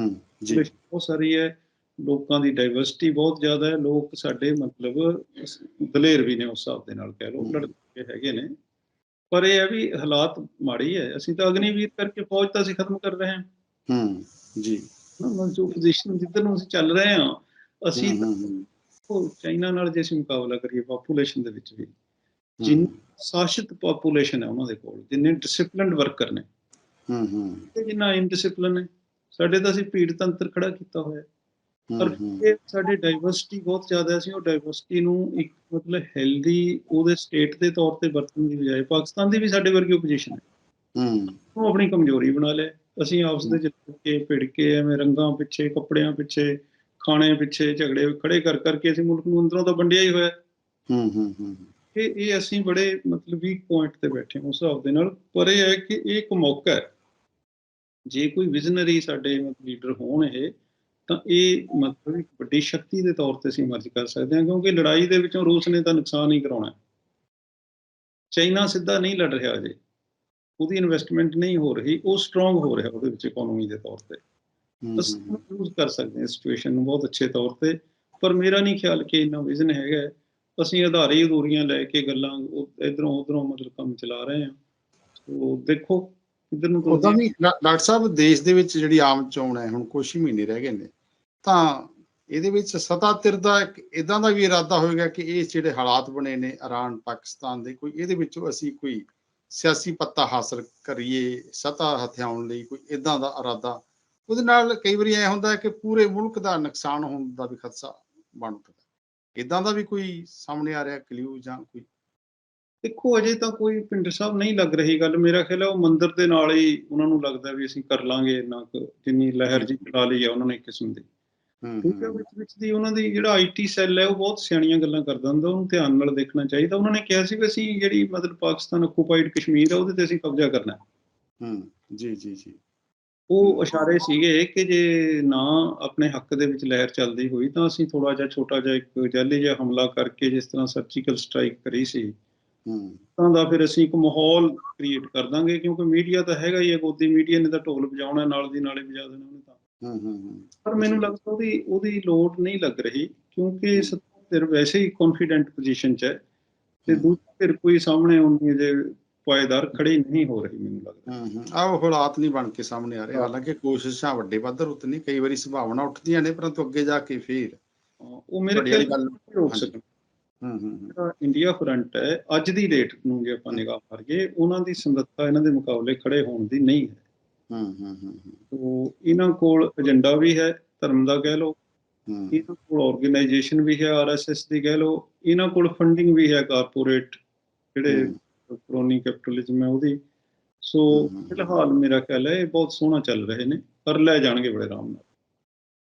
ਹੂੰ ਜੀ। ਬਹੁਤ ਸਾਰੀ ਹੈ। ਲੋਕਾਂ ਦੀ ਡਾਈਵਰਸਿਟੀ ਬਹੁਤ ਜ਼ਿਆਦਾ ਹੈ। ਲੋਕ ਸਾਡੇ ਮਤਲਬ ਦਲੇਰ ਵੀ ਨੇ ਉਸ ਹਿਸਾਬ ਦੇ ਨਾਲ ਕਹਿ ਹਮ। ਲੜਕੇ ਹੈਗੇ ਨੇ। ਪਰ ਇਹ ਹੈ ਵੀ ਹਾਲਾਤ ਮਾੜੀ ਹੈ। ਅਸੀਂ ਤਾਂ ਅਗਨੀਵੀਰ ਕਰਕੇ ਫੌਜ ਤਾਂ ਅਸੀਂ ਖਤਮ ਕਰ ਰਹੇ ਹਾਂ। ਹੂੰ ਜੀ। ਮਤਲਬ ਜੋ ਪੋਜੀਸ਼ਨ ਜਿੱਧਰ ਨੂੰ ਅਸੀਂ ਚੱਲ ਰਹੇ ਹਾਂ ਅਸੀਂ ਉਹ ਚਾਈਨਾ ਨਾਲ ਜੇ ਅਸੀਂ ਮੁਕਾਬਲਾ ਕਰੀਏ ਪਾਪੂਲੇਸ਼ਨ ਦੇ ਵਿੱਚ ਵੀ। ਜਿੰਨੀ ਸ਼ਾਸਿਤ ਪਾਪੂਲੇਸ਼ਨ ਹੈ ਉਹਨਾਂ ਦੇ ਕੋਲ ਜਿੰਨੇ ਡਿਸਪਲਿਨਡ ਵਰਕਰ ਨੇ। ਹੂੰ ਹੂੰ। ਤੇ ਜਿੰਨਾ ਇਨਡਿਸਪਲਿਨ ਹੈ ਸਾਡੇ ਤਾਂ ਅਸੀਂ ਭੀੜ ਤੰਤਰ ਖੜਾ ਕੀਤਾ ਹੋਇਆ। ਪਰ ਇਹ ਸਾਡੇ ਡਾਈਵਰਸਿਟੀ ਬਹੁਤ ਜ਼ਿਆਦਾ ਹੈ, ਅਸੀਂ ਉਹ ਡਾਈਵਰਸਿਟੀ ਨੂੰ ਇੱਕ ਮਤਲਬ ਹੈਲਦੀ ਉਹਦੇ ਸਟੇਟ ਦੇ ਤੌਰ ਤੇ ਵਰਤਣ ਦੀ ਬਜਾਏ ਪਾਕਿਸਤਾਨ ਦੀ ਵੀ ਸਾਡੇ ਵਰਗੀ ਓਪੋਜੀਸ਼ਨ ਹੈ। ਹੂੰ। ਉਹ ਆਪਣੀ ਕਮਜ਼ੋਰੀ ਬਣਾ ਲਿਆ। ਅਸੀਂ ਆਪਸ ਦੇ ਜਿੱਤ ਕੇ ਭਿੜ ਕੇ ਐਵੇਂ ਰੰਗਾਂ ਪਿੱਛੇ ਕੱਪੜਿਆਂ ਪਿੱਛੇ ਖਾਣੇ ਪਿੱਛੇ ਝਗੜੇ ਖੜੇ ਕਰ ਕਰਕੇ ਅਸੀਂ ਮੁਲਕ ਨੂੰ ਅੰਦਰੋਂ ਤਾਂ ਵੰਡਿਆ ਹੀ ਹੋਇਆ। ਹੂੰ ਹੂੰ ਹੂੰ ਕਿ ਇਹ ਅਸੀਂ ਬੜੇ ਮਤਲਬ ਵੀਕ ਪੁਆਇੰਟ ਤੇ ਬੈਠੇ ਹਾਂ ਉਸ ਹਿਸਾਬ ਦੇ ਨਾਲ। ਪਰ ਇਹ ਹੈ ਕਿ ਇਹ ਇੱਕ ਮੌਕਾ ਹੈ। ਜੇ ਕੋਈ ਵਿਜ਼ਨਰੀ ਸਾਡੇ ਲੀਡਰ ਹੋਣ ਇਹ ਤਾਂ ਇਹ ਮਤਲਬ ਇੱਕ ਵੱਡੀ ਸ਼ਕਤੀ ਦੇ ਤੌਰ ਤੇ ਅਸੀਂ ਇਮਰਜ ਕਰ ਸਕਦੇ ਹਾਂ ਕਿਉਂਕਿ ਲੜਾਈ ਦੇ ਵਿੱਚੋਂ ਰੂਸ ਨੇ ਤਾਂ ਨੁਕਸਾਨ ਹੀ ਕਰਾਉਣਾ ਹੈ। ਚਾਈਨਾ ਸਿੱਧਾ ਨਹੀਂ ਲੜ ਰਿਹਾ ਅਜੇ। ਉਹਦੀ ਇਨਵੈਸਟਮੈਂਟ ਨਹੀਂ ਹੋ ਰਹੀ ਉਹ ਸਟਰੋਂਗ ਹੋ ਰਿਹਾ ਉਹਦੇ ਵਿੱਚ ਇਕਨੋਮੀ ਦੇ ਤੌਰ ਤੇ। ਹੂੰ, ਯੂਜ਼ ਕਰ ਸਕਦੇ ਹਾਂ ਸਿਚੁਏਸ਼ਨ ਨੂੰ ਬਹੁਤ ਅੱਛੇ ਤੌਰ ਤੇ। ਪਰ ਮੇਰਾ ਨਹੀਂ ਖਿਆਲ ਕਿ ਇੰਨਾ ਵਿਜ਼ਨ ਹੈਗਾ। ਅਸੀਂ ਆਧਾਰੀ ਅਧੂਰੀਆਂ ਲੈ ਕੇ ਗੱਲਾਂ ਇਧਰੋਂ ਉਧਰੋਂ ਮਤਲਬ ਕੰਮ ਚਲਾ ਰਹੇ ਹਾਂ। ਸੋ ਦੇਖੋ ਕਿੱਧਰ ਨੂੰ ਉਦਾਂ ਵੀ ਡਾਕਟਰ ਸਾਹਿਬ ਦੇਸ਼ ਦੇ ਵਿੱਚ ਜਿਹੜੀ ਆਮ ਚੋਣ ਹੈ ਹੁਣ ਕੁਛ ਹੀ ਮਹੀਨੇ ਰਹਿ ਗਏ ਨੇ। ਤਾਂ ਇਹਦੇ ਵਿੱਚ ਸਤਾ ਧਿਰ ਦਾ ਇੱਕ ਇਦਾਂ ਦਾ ਵੀ ਇਰਾਦਾ ਹੋਏਗਾ ਕਿ ਇਹ ਜਿਹੜੇ ਹਾਲਾਤ ਬਣੇ ਨੇ ਇਰਾਨ ਪਾਕਿਸਤਾਨ ਦੇ ਕੋਈ ਇਹਦੇ ਵਿੱਚੋਂ ਅਸੀਂ ਕੋਈ ਸਿਆਸੀ ਪੱਤਾ ਹਾਸਲ ਕਰੀਏ, ਸਤਾ ਹਥਿਆਉਣ ਲਈ ਕੋਈ ਇਦਾਂ ਦਾ ਇਰਾਦਾ। ਉਹਦੇ ਨਾਲ ਕਈ ਵਾਰੀ ਐ ਹੁੰਦਾ ਕਿ ਪੂਰੇ ਮੁਲਕ ਦਾ ਨੁਕਸਾਨ ਹੋਣ ਦਾ ਵੀ ਖਦਸ਼ਾ ਬਣ ਉੱਠਦਾ। ਇਦਾਂ ਦਾ ਵੀ ਕੋਈ ਸਾਹਮਣੇ ਆ ਰਿਹਾ ਕਲਿਊ ਜਾਂ ਕੋਈ? ਦੇਖੋ, ਅਜੇ ਤਾਂ ਕੋਈ ਪਿੰਡ ਸਾਹਿਬ ਨਹੀਂ ਲੱਗ ਰਹੀ ਗੱਲ। ਮੇਰਾ ਖਿਆਲ ਹੈ ਉਹ ਮੰਦਿਰ ਦੇ ਨਾਲ ਹੀ ਉਹਨਾਂ ਨੂੰ ਲੱਗਦਾ ਵੀ ਅਸੀਂ ਕਰ ਲਾਂਗੇ ਇੰਨਾ ਕੁ ਜਿੰਨੀ ਲਹਿਰ ਜੀ ਚਲਾ ਲਈ ਹੈ ਉਹਨਾਂ ਨੇ ਕਿਸਮ ਦੀ। ਕਿਉਂਕਿ ਹੂੰ, ਵਿੱਚ ਵਿੱਚ ਦੀ ਉਹਨਾਂ ਦੀ ਜਿਹੜਾ ਆਈਟੀ ਸੈੱਲ ਹੈ ਉਹ ਬਹੁਤ ਸਿਆਣੀਆਂ ਗੱਲਾਂ ਕਰਦਾ ਹੁੰਦਾ ਉਹਨੂੰ ਧਿਆਨ ਨਾਲ ਦੇਖਣਾ ਚਾਹੀਦਾ। ਉਹਨਾਂ ਨੇ ਕਿਹਾ ਸੀ ਵੀ ਅਸੀਂ ਜਿਹੜੀ ਮਤਲਬ ਪਾਕਿਸਤਾਨ ਆਕੂਪਾਈਡ ਕਸ਼ਮੀਰ ਹੈ ਉਹਦੇ ਤੇ ਅਸੀਂ ਕਬਜ਼ਾ ਕਰਨਾ ਹੈ। ਹੂੰ ਜੀ ਜੀ ਜੀ। ਉਹ ਇਸ਼ਾਰੇ ਸੀਗੇ ਕਿ ਜੇ ਨਾ ਆਪਣੇ ਹੱਕ ਦੇ ਵਿੱਚ ਲਹਿਰ ਚੱਲਦੀ ਹੋਈ ਤਾਂ ਅਸੀਂ ਥੋੜਾ ਜਿਹਾ ਛੋਟਾ ਜਿਹਾ ਇੱਕ ਜੈਲੀ ਜਿਹਾ ਹਮਲਾ ਕਰਕੇ ਜਿਸ ਤਰ੍ਹਾਂ ਸਰਜੀਕਲ ਸਟ੍ਰਾਈਕ ਕਰੀ ਸੀ ਹੂੰ। ਤਾਂ ਦਾ ਫਿਰ ਅਸੀਂ ਇੱਕ ਮਾਹੌਲ ਕ੍ਰੀਏਟ ਕਰ ਦਾਂਗੇ ਕਿਉਂਕਿ ਮੀਡੀਆ ਤਾਂ ਹੈਗਾ ਹੀ ਹੈ ਗੋਦੀ ਮੀਡੀਆ ਨੇ ਤਾਂ ਢੋਲ ਵਜਾਉਣਾ ਨਾਲ ਦੀ ਨਾਲੇ ਵਜਾ ਦੇਣਾ ਉਹਨੇ ਤਾਂ। ਹੂੰ ਪਰ ਮੈਨੂੰ ਲੱਗਦਾ ਉਹਦੀ ਉਹਦੀ ਲੋੜ ਨਹੀਂ ਲੱਗ ਰਹੀ ਕਿਉਂਕਿ ਸੱਤਾ ਧਿਰ ਵੈਸੇ ਹੀ ਕੌਨਫੀਡੈਂਟ ਪੋਜੀਸ਼ਨ 'ਚ ਹੈ। ਤੇ। ਦੂਜੀ ਧਿਰ ਕੋਈ ਸਾਹਮਣੇ ਉਨੀ ਜੇ ਪਾਇਦਾਰ ਖੜੀ ਨਹੀਂ ਹੋ ਰਹੀ ਮੈਨੂੰ ਲੱਗਦਾ। ਹੂੰ ਹੂੰ। ਆਹ ਉਹ ਹਾਲਾਤ ਨਹੀਂ ਬਣ ਕੇ ਸਾਹਮਣੇ ਆ ਰਹੇ। ਹਾਲਾਂਕਿ ਕੋਸ਼ਿਸ਼ਾਂ ਵੱਡੇ ਪੱਧਰ ਉੱਤੇ ਨਹੀਂ ਕਈ ਵਾਰੀ ਸੰਭਾਵਨਾ ਉੱਠਦੀਆਂ ਨੇ ਪਰੰਤੂ ਅੱਗੇ ਜਾ ਕੇ ਫੇਰ ਉਹ ਮੇਰੇ ਖਿਆਲ ਗੱਲ ਰੋਕ। ਸਕਣ ਹੂੰ ਹੂੰ ਇੰਡੀਆ ਫਰੰਟ ਹੈ ਅੱਜ ਦੀ ਡੇਟ ਨੂੰ ਜੇ ਆਪਾਂ ਨਿਗਾਹ ਮਾਰੀਏ ਉਹਨਾਂ ਦੀ ਸਮਰੱਥਾ ਇਹਨਾਂ ਦੇ ਮੁਕਾਬਲੇ ਖੜੇ ਹੋਣ ਦੀ ਨਹੀਂ ਹੈ। ਹੂੰ ਹੂੰ ਹੂੰ ਤੋ ਇਹਨਾਂ ਕੋਲ ਏਜੰਡਾ ਵੀ ਹੈ ਧਰਮ ਦਾ ਕਹਿ ਲਓ। ਇਹਨਾਂ ਕੋਲ ਆਰਗੇਨਾਈਜੇਸ਼ਨ ਵੀ ਹੈ ਆਰਐਸਐਸ ਦੀ ਕਹਿ ਲਓ। ਇਹਨਾਂ ਕੋਲ ਫੰਡਿੰਗ ਵੀ ਹੈ ਕਾਰਪੋਰੇਟ ਜਿਹੜੇ ਹੂੰ, ਕ੍ਰੋਨੀ ਕੈਪੀਟਲਿਜ਼ਮ ਹੈ ਉਹਦੀ। ਸੋ। ਫਿਲਹਾਲ ਮੇਰਾ ਖਿਆਲ ਹੈ ਇਹ ਬਹੁਤ ਸੋਹਣਾ ਚੱਲ ਰਹੇ ਨੇ। ਪਰ ਲੈ ਜਾਣਗੇ ਬੜੇ ਆਰਾਮ ਨਾਲ।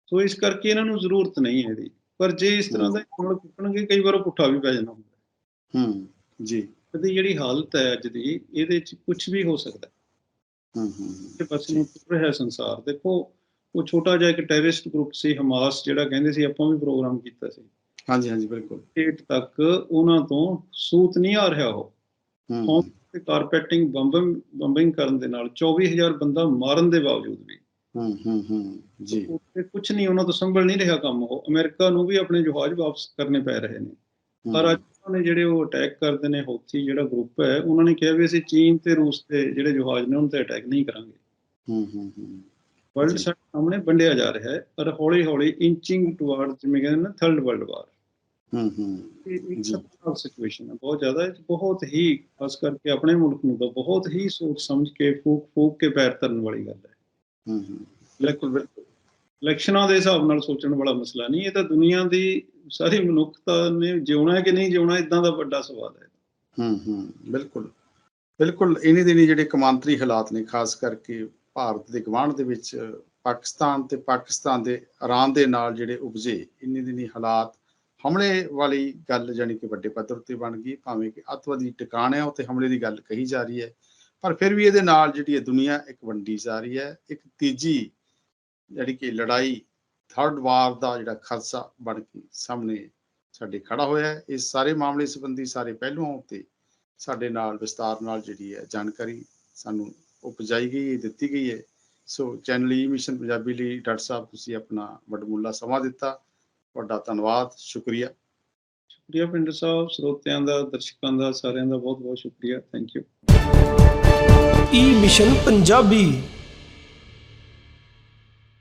ਸੋ ਇਸ ਕਰਕੇ ਇਹਨਾਂ ਨੂੰ ਜ਼ਰੂਰਤ ਨਹੀਂ ਹੈ ਇਹਦੀ। ਪਰ ਜੇ ਇਸ ਤਰ੍ਹਾਂ ਦਾ ਕੋਲ ਕੁੱਟਣਗੇ ਕਈ ਵਾਰ ਉਹ ਪੁੱਠਾ ਵੀ ਪੈ ਜਾਂਦਾ ਹੁੰਦਾ ਹੂੰ। ਜੀ। ਇਹਦੀ ਜਿਹੜੀ ਹਾਲਤ ਹੈ ਅੱਜ ਦੀ ਇਹਦੇ ਚ ਕੁਝ ਵੀ ਹੋ ਸਕਦਾ ਹੈ ਹੂੰ ਕਿਸੇ ਪਾਸੇ ਨੂੰ ਤੁਰ ਰਿਹਾ ਸੰਸਾਰ। ਦੇਖੋ ਉਹ ਛੋਟਾ ਜਿਹਾ ਇੱਕ ਟੈਰਰਿਸਟ ਗਰੁੱਪ ਸੀ ਹਮਾਸ ਜਿਹੜਾ ਕਹਿੰਦੇ ਸੀ ਆਪਾਂ ਵੀ ਪ੍ਰੋਗਰਾਮ ਕੀਤਾ ਸੀ। ਹਾਂਜੀ ਹਾਂਜੀ ਬਿਲਕੁਲ। ਸਟੇਟ ਤੱਕ ਉਹਨਾਂ ਤੋਂ ਸੂਤ ਨਹੀਂ ਆ ਰਿਹਾ ਉਹ। ਹੂੰ ਹੋਮ। ਤੇ ਕਾਰਪੈਟਿੰਗ ਬੰਬਿੰਗ ਬੰਬਿੰਗ ਕਰਨ ਦੇ ਨਾਲ 24000 ਬੰਦਾ ਮਾਰਨ ਦੇ ਬਾਵਜੂਦ ਵੀ। ਹੂੰ ਹੂੰ ਹੂੰ ਜੀ। ਕੁਝ ਨਹੀਂ ਉਹਨਾਂ ਤੋਂ ਸੰਭਲ ਨਹੀਂ ਰਿਹਾ ਕੰਮ ਉਹ। ਅਮਰੀਕਾ ਨੂੰ ਵੀ ਆਪਣੇ ਜਹਾਜ਼ ਵਾਪਸ ਕਰਨੇ ਪੈ ਰਹੇ ਨੇ। ਪਰ ਅੱਜ ਨੇ ਜਿਹੜੇ ਉਹ ਅਟੈਕ ਕਰਦੇ ਨੇ ਹੌਥੀ ਜਿਹੜਾ ਗਰੁੱਪ ਹੈ ਉਹਨਾਂ ਨੇ ਕਿਹਾ ਵੀ ਅਸੀਂ ਚੀਨ ਤੇ ਰੂਸ ਤੇ ਜਿਹੜੇ ਜਹਾਜ਼ ਨੇ ਉਹਨਾਂ ਤੇ ਅਟੈਕ ਨਹੀਂ ਕਰਾਂਗੇ। ਹੂੰ ਹੂੰ ਹੂੰ। ਵਰਲਡ। ਸਾਡੇ ਸਾਹਮਣੇ ਵੰਡਿਆ ਜਾ ਰਿਹਾ ਹੈ ਪਰ ਹੌਲੀ ਹੌਲੀ ਇੰਚਿੰਗ ਟੁਵਰਡ ਜਿਵੇਂ ਕਹਿੰਦੇ ਨੇ ਥਰਡ ਵਰਲਡ ਵਾਰ ਹੂੰ ਹੂੰ। ਇਹ ਇੱਕ ਸਿਚੁਏਸ਼ਨ ਹੈ ਬਹੁਤ ਜ਼ਿਆਦਾ ਬਹੁਤ ਹੀ ਖਾਸ ਕਰਕੇ ਆਪਣੇ ਮੁਲਕ ਨੂੰ ਤਾਂ ਬਹੁਤ ਹੀ ਸੋਚ ਸਮਝ ਕੇ ਫੂਕ ਫੂਕ ਕੇ ਪੈਰ ਧਰਨ ਵਾਲੀ ਗੱਲ ਹੈ। ਹੂੰ ਹੂੰ। ਬਿਲਕੁਲ ਬਿਲਕੁਲ। ਇਲੈਕਸ਼ਨਾਂ ਦੇ ਹਿਸਾਬ ਨਾਲ ਸੋਚਣ ਵਾਲਾ ਮਸਲਾ ਨਹੀਂ ਇਹ ਤਾਂ ਦੁਨੀਆ ਦੀ ਸਾਰੀ ਮਨੁੱਖਤਾ ਨੇ ਜਿਉਣਾ ਕਿ ਨਹੀਂ ਜਿਉਣਾ ਇਦਾਂ ਦਾ ਵੱਡਾ ਸਵਾਲ ਹੈ। ਹੂੰ ਹੂੰ, ਬਿਲਕੁਲ। ਬਿਲਕੁਲ ਇਹਨੇ ਦਿਨੀ ਜਿਹੜੇ ਕਮਾਂਤਰੀ ਹਾਲਾਤ ਨੇ, ਖਾਸ ਕਰਕੇ ਭਾਰਤ ਦੇ ਗਵਾਂਢ ਦੇ ਵਿੱਚ, ਪਾਕਿਸਤਾਨ ਤੇ ਪਾਕਿਸਤਾਨ ਦੇ ਇਰਾਨ ਦੇ ਨਾਲ ਜਿਹੜੇ ਉਪਜੇ, ਇੰਨੇ ਦਿਨੀ ਹਾਲਾਤ ਹਮਲੇ ਵਾਲੀ ਗੱਲ ਜਾਨੀ ਕਿ ਵੱਡੇ ਪੱਧਰ ਤੇ ਬਣ ਗਈ, ਭਾਵੇਂ ਕਿ ਅੱਤਵਾਦੀ ਟਿਕਾਣਿਆਂ ਉੱਤੇ ਹਮਲੇ ਦੀ ਗੱਲ ਕਹੀ ਜਾ ਰਹੀ ਹੈ। ਪਰ ਫਿਰ ਵੀ ਇਹਦੇ ਨਾਲ ਜਿਹੜੀ ਹੈ ਦੁਨੀਆ ਇੱਕ ਵੰਡੀ ਜਾ ਰਹੀ ਹੈ, ਇੱਕ ਤੀਜੀ ਜਿਹੜੀ ਕਿ ਲੜਾਈ ਥਰਡ ਵਾਰ ਦਾ ਜਿਹੜਾ ਖਦਸ਼ਾ ਬਣ ਕੇ ਸਾਹਮਣੇ ਸਾਡੇ ਖੜਾ ਹੋਇਆ ਹੈ। ਇਸ ਸਾਰੇ ਮਾਮਲੇ ਸੰਬੰਧੀ ਸਾਰੇ ਪਹਿਲੂਆਂ ਉੱਤੇ ਸਾਡੇ ਨਾਲ ਵਿਸਤਾਰ ਨਾਲ ਜਿਹੜੀ ਹੈ ਜਾਣਕਾਰੀ ਸਾਨੂੰ ਉਪਜਾਈ ਗਈ ਹੈ ਦਿੱਤੀ ਗਈ ਹੈ। So channel E mission Punjabi ਲਈ ਡਾਕਟਰ ਸਾਹਿਬ ਤੁਸੀਂ ਆਪਣਾ ਵਡਮੁੱਲਾ ਸਮਾਂ ਦਿੱਤਾ। ਤੁਹਾਡਾ ਧੰਨਵਾਦ ਸ਼ੁਕਰੀਆ। ਸ਼ੁਕਰੀਆ ਪਿੰਡ ਸਾਹਿਬ ਸਰੋਤਿਆਂ ਦਾ ਦਰਸ਼ਕਾਂ ਦਾ ਸਾਰਿਆਂ ਦਾ ਬਹੁਤ ਬਹੁਤ ਸ਼ੁਕਰੀਆ। Thank you E mission Punjabi